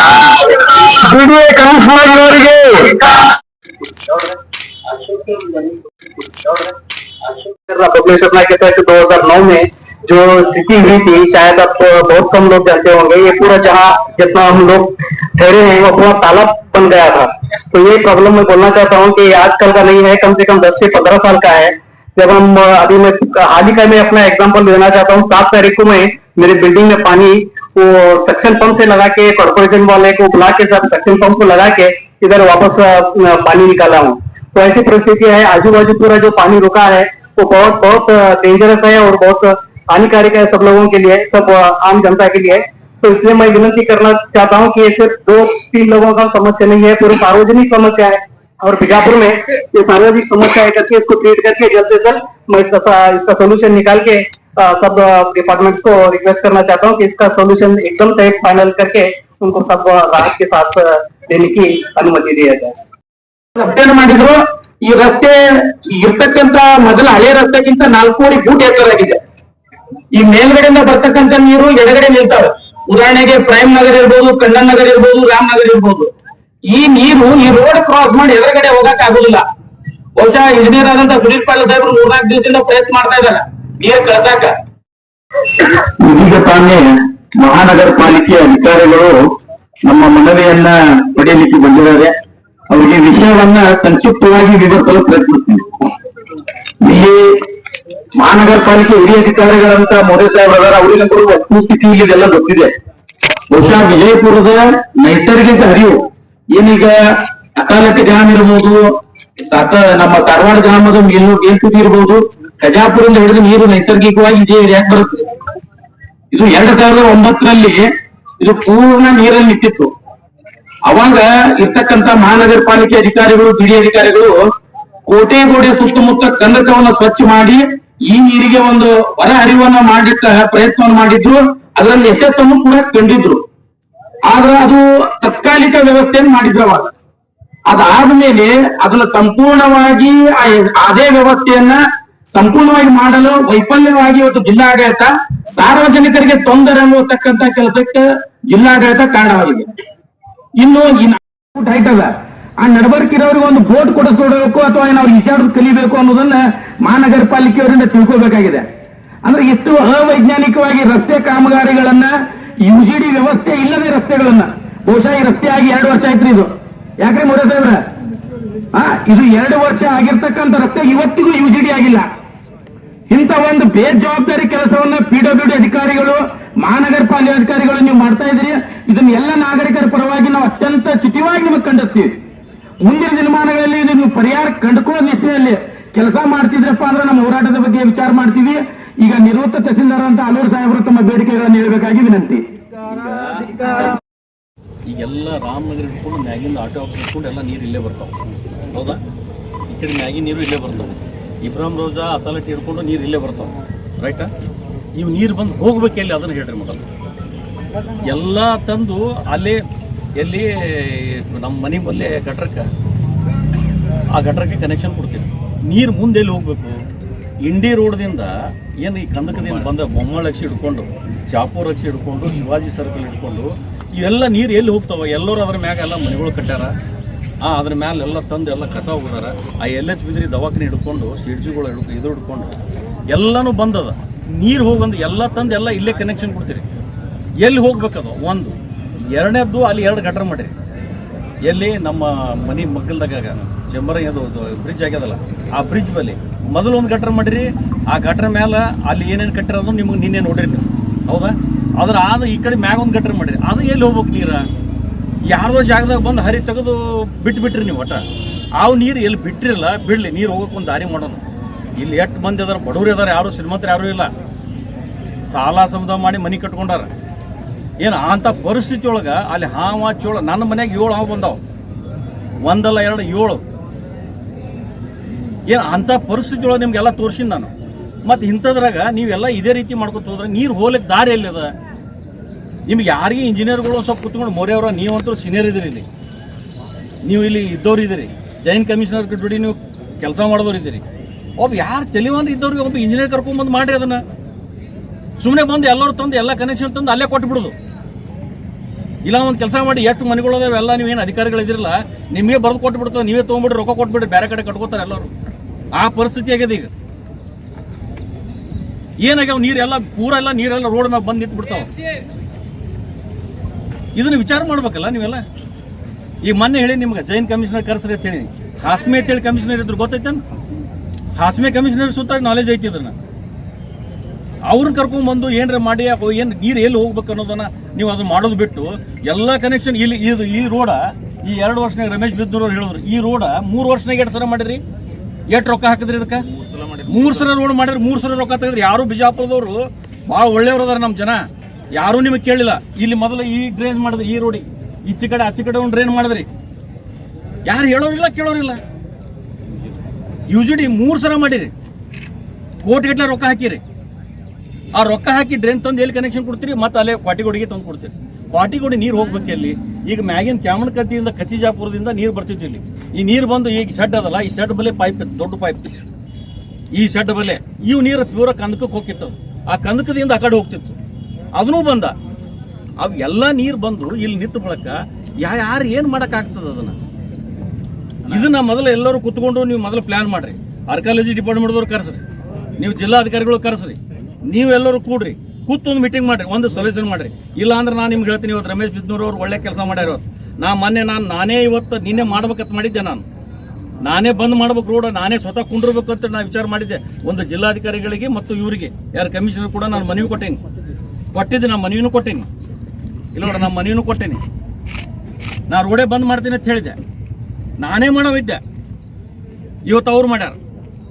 बबलेश्वर नाके तक दो हज़ार नौ में जो स्थिति हुई थी, शायद आप बहुत कम लोग जानते होंगे, ये पूरा जहाँ जितना हम लोग ठहरे हैं, वो पूरा तालाब बन गया था। तो ये प्रॉब्लम मैं बोलना चाहता हूँ कि आजकल का नहीं है, कम से कम दस से पंद्रह साल का है। जब हम अभी मैं हाल ही का मैं अपना एग्जांपल देना चाहता हूँ, सात तारीख को मैं, मेरे बिल्डिंग में पानी वो सक्शन पंप से लगा के कॉर्पोरेशन वाले को बुला के, सब सक्शन पंप को लगा के, इधर वापस पानी निकाला हूँ। तो ऐसी परिस्थिति है आजू बाजू पूरा जो पानी रुका है वो बहुत बहुत डेंजरस है और बहुत हानिकारक है सब लोगों के लिए सब आम जनता के लिए। तो इसलिए मैं विनती करना चाहता हूँ कि ये सिर्फ़ दो तीन लोगों का समस्या नहीं है पूरी सार्वजनिक समस्या है। और बीजापुर में ये सार्वजनिक समस्या है करके इसको ट्रीट करके जल्द से जल्द मैं इसका इसका सोल्यूशन निकाल के आ, सब डिपार्टमेंट्स को रिक्वेस्ट करना चाहता हूँ कि इसका सोल्यूशन एकदम से फाइनल करके उनको सब राहत के साथ देने की अनुमति दिया जाए। ಈ ರಸ್ತೆ ಇರ್ತಕ್ಕಂತ ಮೊದಲ ಹಳೆ ರಸ್ತೆಗಿಂತ ನಾಲ್ಕೂವರೆ ಫೂಟ್ ಎತ್ತರಾಗಿದೆ ಈ ಮೇಲ್ಗಡೆಯಿಂದ ಬರ್ತಕ್ಕಂಥ ನೀರು ಎಡಗಡೆ ನಿಲ್ತಾವೆ. ಉದಾಹರಣೆಗೆ ಪ್ರೈಮ್ ನಗರ್ ಇರ್ಬೋದು, ಕಣ್ಣನ್ ನಗರ್ ಇರ್ಬೋದು, ರಾಮ್ ನಗರ್ ಇರ್ಬೋದು. ಈ ನೀರು ಈ ರೋಡ್ ಕ್ರಾಸ್ ಮಾಡಿ ಎದುರುಗಡೆ ಹೋಗಕ್ ಆಗುದಿಲ್ಲ. ಬಹುಶಃ ಇಂಜಿನಿಯರ್ ಆದಂತ ಸುನೀಲ್ ಪಾಟೀಲ್ ಸಾಹೇಬರು ಮೂರ್ನಾಲ್ಕು ದಿವಸದಿಂದ ಪ್ರಯತ್ನ ಮಾಡ್ತಾ ಇದ್ದಾರೆ. ನೀರ್ ಕಳ್ಸಾಕ. ಇದೀಗ ತಾನೇ ಮಹಾನಗರ ಪಾಲಿಕೆಯ ಅಧಿಕಾರಿಗಳು ನಮ್ಮ ಮನವಿಯನ್ನ ಪಡೆಯಲಿಕ್ಕೆ ಬಂದಿದ್ದಾರೆ. ಅವರಿಗೆ ವಿಷಯವನ್ನ ಸಂಕ್ಷಿಪ್ತವಾಗಿ ವಿವರಿಸಲು ಪ್ರಯತ್ನಿಸ್ತೀನಿ. ಇಲ್ಲಿ ಮಹಾನಗರ ಪಾಲಿಕೆ ಹಿರಿಯ ಅಧಿಕಾರಿಗಳಂತ ಮೋದಿ ಸಾಹೇಬ್ರದಾರ ಅವರಿಗಂತೂ ವಸ್ತುಸ್ಥಿತಿ ಇಲ್ಲಿದೆಲ್ಲ ಗೊತ್ತಿದೆ. ಬಹುಶಃ ವಿಜಯಪುರದ ನೈಸರ್ಗಿಕ ಹರಿವು ಏನೀಗ ಅಕಾಲಕ್ಕೆ ಡ್ಯಾಮ್ ಇರಬಹುದು ನಮ್ಮ ಧಾರವಾಡ ಗ್ರಾಮದ ಮೇಲು ಮೇಲ್ತುದಿ ಇರಬಹುದು ಕಜಾಪುರದಿಂದ ಹಿಡಿದು ನೀರು ನೈಸರ್ಗಿಕವಾಗಿ ಇದೇ ಏರಿಯಾಕ್ ಬರುತ್ತೆ. ಇದು ಎರಡ್ ಸಾವಿರದ ಒಂಬತ್ತರಲ್ಲಿ ಇದು ಪೂರ್ಣ ನೀರಲ್ಲಿ ನಿಂತಿತ್ತು. ಅವಾಗ ಇರ್ತಕ್ಕಂತ ಮಹಾನಗರ ಪಾಲಿಕೆ ಅಧಿಕಾರಿಗಳು ಬಿಡಿ ಅಧಿಕಾರಿಗಳು ಕೋಟೆ ಗೋಡೆ ಸುತ್ತಮುತ್ತ ಕಂದಕವನ್ನ ಸ್ವಚ್ಛ ಮಾಡಿ ಈ ನೀರಿಗೆ ಒಂದು ಹೊರ ಹರಿವನ್ನ ಮಾಡಿಟ್ಟ ಪ್ರಯತ್ನವನ್ನು ಮಾಡಿದ್ರು. ಅದರಲ್ಲಿ ಯಶಸ್ಸನ್ನು ಕೂಡ ಕಂಡಿದ್ರು. ಆದ್ರೆ ಅದು ತಾತ್ಕಾಲಿಕ ವ್ಯವಸ್ಥೆಯನ್ನು ಮಾಡಿದ್ರು ಅವಾಗ. ಅದಾದ್ಮೇಲೆ ಅದನ್ನ ಸಂಪೂರ್ಣವಾಗಿ ಅದೇ ವ್ಯವಸ್ಥೆಯನ್ನ ಸಂಪೂರ್ಣವಾಗಿ ಮಾಡಲು ವೈಫಲ್ಯವಾಗಿ ಇವತ್ತು ಜಿಲ್ಲಾಡಳಿತ ಸಾರ್ವಜನಿಕರಿಗೆ ತೊಂದರೆ ಅನ್ನುವತಕ್ಕಂತ ಕೆಲಸಕ್ಕೆ ಜಿಲ್ಲಾಡಳಿತ ಕಾರಣವಾಗಿದೆ. ಇನ್ನು ಈ ಅದ ಆ ನಡಬರ್ಕ್ ಇರೋರಿಗೆ ಒಂದು ಬೋಟ್ ಕೊಡಿಸ್ಕೊಡ್ಬೇಕು ಅಥವಾ ಏನು ಅವ್ರು ಈಸಾಡೋದು ಕಲಿಬೇಕು ಅನ್ನೋದನ್ನ ಮಹಾನಗರ ಪಾಲಿಕೆಯವರಿಂದ ತಿಳ್ಕೋಬೇಕಾಗಿದೆ. ಅಂದ್ರೆ ಇಷ್ಟು ಅವೈಜ್ಞಾನಿಕವಾಗಿ ರಸ್ತೆ ಕಾಮಗಾರಿಗಳನ್ನ ಯುಜಿಡಿ ವ್ಯವಸ್ಥೆ ಇಲ್ಲದೆ ರಸ್ತೆಗಳನ್ನ. ಬಹುಶಃ ಈ ರಸ್ತೆ ಆಗಿ ಎರಡು ವರ್ಷ ಆಯ್ತು ಇದು. ಯಾಕ್ರಿ ಮೋರೆ ಸಾಹೇಬ್ರ? ಆ, ಇದು ಎರಡು ವರ್ಷ ಆಗಿರ್ತಕ್ಕಂಥ ರಸ್ತೆ ಇವತ್ತಿಗೂ ಯುಜಿಡಿ ಆಗಿಲ್ಲ. ಇಂಥ ಒಂದು ಬೇಜವಾಬ್ದಾರಿ ಕೆಲಸವನ್ನ ಪಿಡಬ್ಲ್ಯೂ ಡಿ ಅಧಿಕಾರಿಗಳು ಮಹಾನಗರ ಪಾಲಿಕೆ ಅಧಿಕಾರಿಗಳು ನೀವು ಮಾಡ್ತಾ ಇದ್ದೀರಿ. ಇದನ್ನ ಎಲ್ಲ ನಾಗರಿಕರ ಪರವಾಗಿ ನಾವು ಅತ್ಯಂತ ಚಿತಿವಾಗಿ ನಿಮಗೆ ಖಂಡಿಸ್ತೀವಿ ಮುಂದಿನ ದಿನಮಾನಗಳಲ್ಲಿ ನೀವು ಪರಿಹಾರ ಕಂಡುಕೊಳ್ಳೋ ದಿಶೆಯಲ್ಲಿ ಕೆಲಸ ಮಾಡ್ತಿದ್ರಪ್ಪ ಅಂದ್ರೆ ನಮ್ಮ ಹೋರಾಟದ ಬಗ್ಗೆ ವಿಚಾರ ಮಾಡ್ತೀವಿ. ಈಗ ನಿವೃತ್ತ ತಹಸೀಲ್ದಾರ್ ಅಂತ ಆಲೂರು ಸಾಹೇಬರು ತಮ್ಮ ಬೇಡಿಕೆಗಳನ್ನು ಹೇಳಬೇಕಾಗಿ ವಿನಂತಿ. ಈಗೆಲ್ಲ ರಾಮನಗರ ಇಟ್ಕೊಂಡು ಮ್ಯಾಗಿಂದ ಆಟೋ ಆಫೀಸ್ ಇಟ್ಕೊಂಡು ಎಲ್ಲ ನೀರು ಇಲ್ಲೇ ಬರ್ತಾವೆ. ಹೌದಾ? ಈ ಕಡೆ ಮ್ಯಾಗಿನ ನೀರು ಇಲ್ಲೇ ಬರ್ತಾವೆ. ಇಬ್ರಾಹಿಂ ರೋಜಾ ಅತಾಲಟಿ ಹಿಡ್ಕೊಂಡು ನೀರು ಇಲ್ಲೇ ಬರ್ತಾವೆ. ರೈಟಾ ಇವು ನೀರು ಬಂದು ಹೋಗ್ಬೇಕು ಎಲ್ಲಿ ಅದನ್ನು ಹೇಳ್ರಿ ಮೊದಲು ಎಲ್ಲ ತಂದು ಅಲ್ಲಿ ಎಲ್ಲಿ ನಮ್ಮ ಮನೆ ಬಲ್ಲೇ ಗಟ್ರಕ್ಕೆ, ಆ ಗಟ್ರಕ್ಕೆ ಕನೆಕ್ಷನ್ ಕೊಡ್ತೀವಿ ನೀರು ಮುಂದೆ ಎಲ್ಲಿ ಹೋಗ್ಬೇಕು? ಇಂಡಿ ರೋಡ್ದಿಂದ ಏನು ಈ ಕಂದಕದಿಂದ ಬಂದ ಬೊಮ್ಮಳಕ್ಷಿ ಹಿಡ್ಕೊಂಡು, ಚಾಪೂರ್ ಅಕ್ಷಿ ಹಿಡ್ಕೊಂಡು, ಶಿವಾಜಿ ಸರ್ಕಲ್ ಹಿಡ್ಕೊಂಡು, ಇವೆಲ್ಲ ನೀರು ಎಲ್ಲಿ ಹೋಗ್ತಾವ? ಎಲ್ಲರೂ ಅದ್ರ ಮ್ಯಾಗ ಎಲ್ಲ ಮನೆಗಳು ಕಟ್ಟಾರ ಆ ಅದ್ರ ಮ್ಯಾಲೆ ಎಲ್ಲ ತಂದು ಎಲ್ಲ ಕಸ ಹೋಗಿದಾರ ಆ ಎಲ್ ಎಚ್ ಬಿದ್ರಿ ದವಾಖಾನೆ ಹಿಡ್ಕೊಂಡು ಸಿಡ್ಜಿಗಳು ಹಿಡ್ಕೊಂಡು ಇದು ಹಿಡ್ಕೊಂಡು, ಎಲ್ಲನೂ ಬಂದದ. ನೀರು ಹೋಗಂದು ಎಲ್ಲ ತಂದು ಎಲ್ಲ ಇಲ್ಲೇ ಕನೆಕ್ಷನ್ ಕೊಡ್ತೀರಿ. ಎಲ್ಲಿ ಹೋಗ್ಬೇಕದು ಒಂದು. ಎರಡನೇದ್ದು ಅಲ್ಲಿ ಎರಡು ಗಟ್ರ ಮಾಡಿರಿ. ಎಲ್ಲಿ ನಮ್ಮ ಮನೆ ಮಗ್ಗಲ್ದಾಗ ಚೆಂಬರ ಅದು ಬ್ರಿಡ್ಜ್ ಆಗ್ಯದಲ್ಲ, ಆ ಬ್ರಿಡ್ಜ್ ಬಲ್ಲಿ ಮೊದಲು ಒಂದು ಗಟ್ರ ಮಾಡಿರಿ. ಆ ಗಟ್ರ ಮೇಲೆ ಅಲ್ಲಿ ಏನೇನು ಕಟ್ಟಿರೋದು ನಿಮಗೆ ನಿನ್ನೆ ನೋಡಿರಿ ನೀವು. ಹೌದಾ? ಅದ್ರ ಆ ಈ ಕಡೆ ಮ್ಯಾಗ ಒಂದು ಗಟ್ರ ಮಾಡಿರಿ. ಅದು ಎಲ್ಲಿ ಹೋಗ್ಬೇಕು ನೀರು? ಯಾರ್ದೋ ಜಾಗದಾಗ ಬಂದು ಹರಿ ತೆಗೆದು ಬಿಟ್ಬಿಟ್ರಿ ನೀವು ಒಟ್ಟ. ಆ ನೀರು ಎಲ್ಲಿ ಬಿಟ್ಟಿರಲ್ಲ ಬಿಡ್ಲಿ. ನೀರು ಹೋಗೋಕೆ ಒಂದು ದಾರಿ ಮಾಡೋಣ ಇಲ್ಲಿ ಎಷ್ಟು ಮಂದಿ ಅದಾರ? ಬಡವ್ರು ಅದಾರ ಯಾರು ಶ್ರೀಮಂತರು ಯಾರು ಇಲ್ಲ. ಸಾಲ ಸಮುದಾಯ ಮಾಡಿ ಮನೆ ಕಟ್ಕೊಂಡಾರ. ಏನು ಅಂಥ ಪರಿಸ್ಥಿತಿ ಒಳಗೆ ಅಲ್ಲಿ ಹಾವ ಚೋಳ, ನನ್ನ ಮನೆಗೆ ಏಳು ಹಾವು ಬಂದಾವ. ಒಂದಲ್ಲ ಎರಡು ಏಳು. ಏನು ಅಂಥ ಪರಿಸ್ಥಿತಿ ಒಳಗೆ ನಿಮಗೆಲ್ಲ ತೋರ್ಸಿನಿ ನಾನು. ಮತ್ತು ಇಂಥದ್ರಾಗ ನೀವೆಲ್ಲ ಇದೇ ರೀತಿ ಮಾಡ್ಕೊತ ಹೋದ್ರೆ ನೀರು ಹೋಗ್ಲಿಕ್ಕೆ ದಾರಿ ಎಲ್ಲಿದೆ ನಿಮ್ಗೆ ಯಾರಿಗೆ ಇಂಜಿನಿಯರ್ಗಳು ಸ್ವಲ್ಪ ಕುತ್ಕೊಂಡು ಮೊರೆಯವ್ರ ನೀವಂತೂ ಸೀನಿಯರ್ ಇದ್ದೀರಿ ಇಲ್ಲಿ. ನೀವು ಇಲ್ಲಿ ಇದ್ದವ್ರು ಇದ್ದೀರಿ ಜೈನ್ ಕಮಿಷನರ್ ಜೋಡಿ ನೀವು ಕೆಲಸ ಮಾಡಿದವ್ರು ಒಬ್ಬ ಯಾರು ತಿಳಿವನ್ ಇದ್ದವ್ರಿಗೆ ಒಬ್ಬ ಇಂಜಿನಿಯರ್ ಕರ್ಕೊಂಡ್ಬಂದು ಮಾಡ್ರಿ ಅದನ್ನು. ಸುಮ್ಮನೆ ಬಂದು ಎಲ್ಲರೂ ತಂದು ಎಲ್ಲ ಕನೆಕ್ಷನ್ ತಂದು ಅಲ್ಲೇ ಕೊಟ್ಬಿಡೋದು. ಇಲ್ಲ, ಒಂದು ಕೆಲಸ ಮಾಡಿ ಎಷ್ಟು ಮನೆಗಳದಾವೆ ಎಲ್ಲ, ನೀವೇನು ಅಧಿಕಾರಿಗಳಿದಿರಲ್ಲ, ನಿಮಗೆ ಬರೆದು ಕೊಟ್ಬಿಡ್ತಾರೆ ನೀವೇ ತೊಗೊಂಡ್ಬಿಡ್ರಿ ರೊಕ್ಕ ಕೊಟ್ಬಿಡ್ರಿ, ಬೇರೆ ಕಡೆ ಕಟ್ಕೋತಾರೆ ಎಲ್ಲರೂ. ಆ ಪರಿಸ್ಥಿತಿ ಆಗಿದೆ ಈಗ. ಏನಾಗ್ಯಾವ, ನೀರೆಲ್ಲ ಪೂರ ಎಲ್ಲ ನೀರೆಲ್ಲ ರೋಡ್ ಮ್ಯಾಗ ಬಂದು ನಿಂತು ಬಿಡ್ತಾವ ಇದನ್ನ ವಿಚಾರ ಮಾಡ್ಬೇಕಲ್ಲ ನೀವೆಲ್ಲ? ಈಗ ಮೊನ್ನೆ ಹೇಳಿ ನಿಮ್ಗೆ ಜೈನ್ ಕಮಿಷನರ್ ಕರೆಸ್ರಿ ಅಂತ ಹೇಳಿ. ಹಾಸ್ಮೆ ಅಂತೇಳಿ ಕಮಿಷನರ್ ಇದ್ರು, ಗೊತ್ತೈತೇನು? ಹಾಸ್ಮೆ ಕಮಿಷನರ್ ಸುತ್ತ ನಾಲೆಜ್ ಐತಿ ಇದನ್ನ ಅವ್ರನ್ನ ಕರ್ಕೊಂಡ್ಬಂದು ಏನ್ರ ಮಾಡಿ ಏನು ನೀರು ಎಲ್ಲಿ ಹೋಗ್ಬೇಕು ಅನ್ನೋದನ್ನ ನೀವು ಅದನ್ನ ಮಾಡೋದು ಬಿಟ್ಟು ಎಲ್ಲ ಕನೆಕ್ಷನ್ ಇಲ್ಲಿ ಇದು ಈ ರೋಡ ಈ ಎರಡು ವರ್ಷನಾಗ ರಮೇಶ್ ಬಿದ್ದೂರವ್ರು ಹೇಳಿದ್ರು ಈ ರೋಡ ಮೂರು ವರ್ಷನಾಗ ಎಷ್ಟು ಸಲ ಮಾಡಿರಿ? ಎಷ್ಟು ರೊಕ್ಕ ಹಾಕಿದ್ರಿ ಇದಕ್ಕೆ? ಮೂರು ಸಲ ರೋಡ್ ಮಾಡಿದ್ರೆ ಮೂರು ಸಲ ರೊಕ್ಕ ತೆಗೆದ್ರಿ. ಯಾರು ಬಿಜಾಪುರದವರು ಭಾಳ ಒಳ್ಳೆಯವ್ರು ಅದಾರ ನಮ್ಮ ಜನ. ಯಾರೂ ನಿಮಗೆ ಕೇಳಿಲ್ಲ. ಇಲ್ಲಿ ಮೊದಲು ಈ ಡ್ರೈನ್ ಮಾಡಿದ್ರಿ ಈ ರೋಡಿ ಈಚೆ ಕಡೆ ಆಚೆ ಕಡೆ ಒಂದು ಡ್ರೈನ್ ಮಾಡಿದ್ರಿ. ಯಾರು ಹೇಳೋರಿಲ್ಲ ಕೇಳೋರಿಲ್ಲ. ಯೂಜಡಿ ಮೂರು ಸಲ ಮಾಡಿರಿ. ಕೋಟಿಗಟ್ಟಲೆ ರೊಕ್ಕ ಹಾಕಿರಿ. ಆ ರೊಕ್ಕ ಹಾಕಿ ಡ್ರೈನ್ ತಂದು ಎಲ್ಲಿ ಕನೆಕ್ಷನ್ ಕೊಡ್ತೀರಿ? ಮತ್ತೆ ಅಲ್ಲೇ ಕ್ವಾಟಿಗೋಡಿಗೆ ತಂದು ಕೊಡ್ತೀರಿ. ಕ್ವಾಟಿಗೋಡಿ ನೀರು ಹೋಗ್ಬೇಕು ಇಲ್ಲಿ ಈಗ ಮ್ಯಾಗಿನ ಕ್ಯಾಮಣ ಕತ್ತಿಯಿಂದ ಕಚಿಜಾಪುರದಿಂದ ನೀರು ಬರ್ತಿದ್ವಿ ಇಲ್ಲಿ. ಈ ನೀರು ಬಂದು ಈಗ ಶೆಡ್ ಅದಲ್ಲ, ಈ ಶೆಡ್ ಬಲೆ ಪೈಪ್ ದೊಡ್ಡ ಪೈಪ್ ಈ ಶೆಡ್ ಬಲೆ, ಇವು ನೀರು ಪ್ಯೂರ ಕಂದಕಕ್ಕೆ ಹೋಗಿತ್ತು ಆ ಕಂದಕದಿಂದ ಆ ಕಡೆ ಹೋಗ್ತಿತ್ತು. ಅದನ್ನೂ ಬಂದ. ಅವು ನೀರು ಬಂದು ಇಲ್ಲಿ ನಿಂತ ಬಳಕ ಯಾ ಯಾರು ಏನು ಮಾಡೋಕ್ಕಾಗ್ತದೆ ಅದನ್ನ? ಇದನ್ನ ಮೊದಲು ಎಲ್ಲರೂ ಕುತ್ಕೊಂಡು ನೀವು ಮೊದಲು ಪ್ಲಾನ್ ಮಾಡ್ರಿ. ಆರ್ಕಾಲಜಿ ಡಿಪಾರ್ಟ್ಮೆಂಟ್ದವ್ರು ಕರೆಸ್ರಿ. ನೀವು ಜಿಲ್ಲಾಧಿಕಾರಿಗಳು ಕರೆಸ್ರಿ. ನೀವೆಲ್ಲರೂ ಕೂಡ್ರಿ. ಕೂತು ಒಂದು ಮೀಟಿಂಗ್ ಮಾಡ್ರಿ, ಒಂದು ಸೊಲ್ಯೂಷನ್ ಮಾಡ್ರಿ. ಇಲ್ಲ ಅಂದ್ರೆ ನಾನು ನಿಮ್ಗೆ ಹೇಳ್ತೀನಿ ಇವತ್ತು ರಮೇಶ್ ಬಿದ್ನೂರ್ ಅವ್ರು ಒಳ್ಳೆ ಕೆಲಸ ಮಾಡ್ಯಾರ ನಾ ಮೊನ್ನೆ ನಾನು, ನಾನೇ ಇವತ್ತು ನಿನ್ನೆ ಮಾಡ್ಬೇಕಂತ ಮಾಡಿದ್ದೆ ನಾನು. ನಾನೇ ಬಂದ್ ಮಾಡ್ಬೇಕು ರೋಡ್ ನಾನೇ ಸ್ವತಃ ಕುಂಡಿರ್ಬೇಕು ಅಂತ ನಾನು ವಿಚಾರ ಮಾಡಿದ್ದೆ. ಒಂದು ಜಿಲ್ಲಾಧಿಕಾರಿಗಳಿಗೆ ಮತ್ತು ಇವರಿಗೆ. ಯಾರು ಕಮಿಷನರ್ ಕೂಡ ನಾನು ಮನವಿ ಕೊಟ್ಟೇನಿ. ಕೊಟ್ಟಿದ್ದೆ ನಾನು ಮನವಿನೂ ಕೊಟ್ಟೇನಿ. ಇಲ್ಲ ನಾನು ಮನವಿನೂ ಕೊಟ್ಟೇನಿ. ನಾ ರೋಡೇ ಬಂದ್ ಮಾಡ್ತೀನಿ ಅಂತ ಹೇಳಿದೆ ನಾನೇ ಮಾಡೋವಿದ್ದೆ. ಇವತ್ತು ಅವ್ರು ಮಾಡ್ಯಾರ.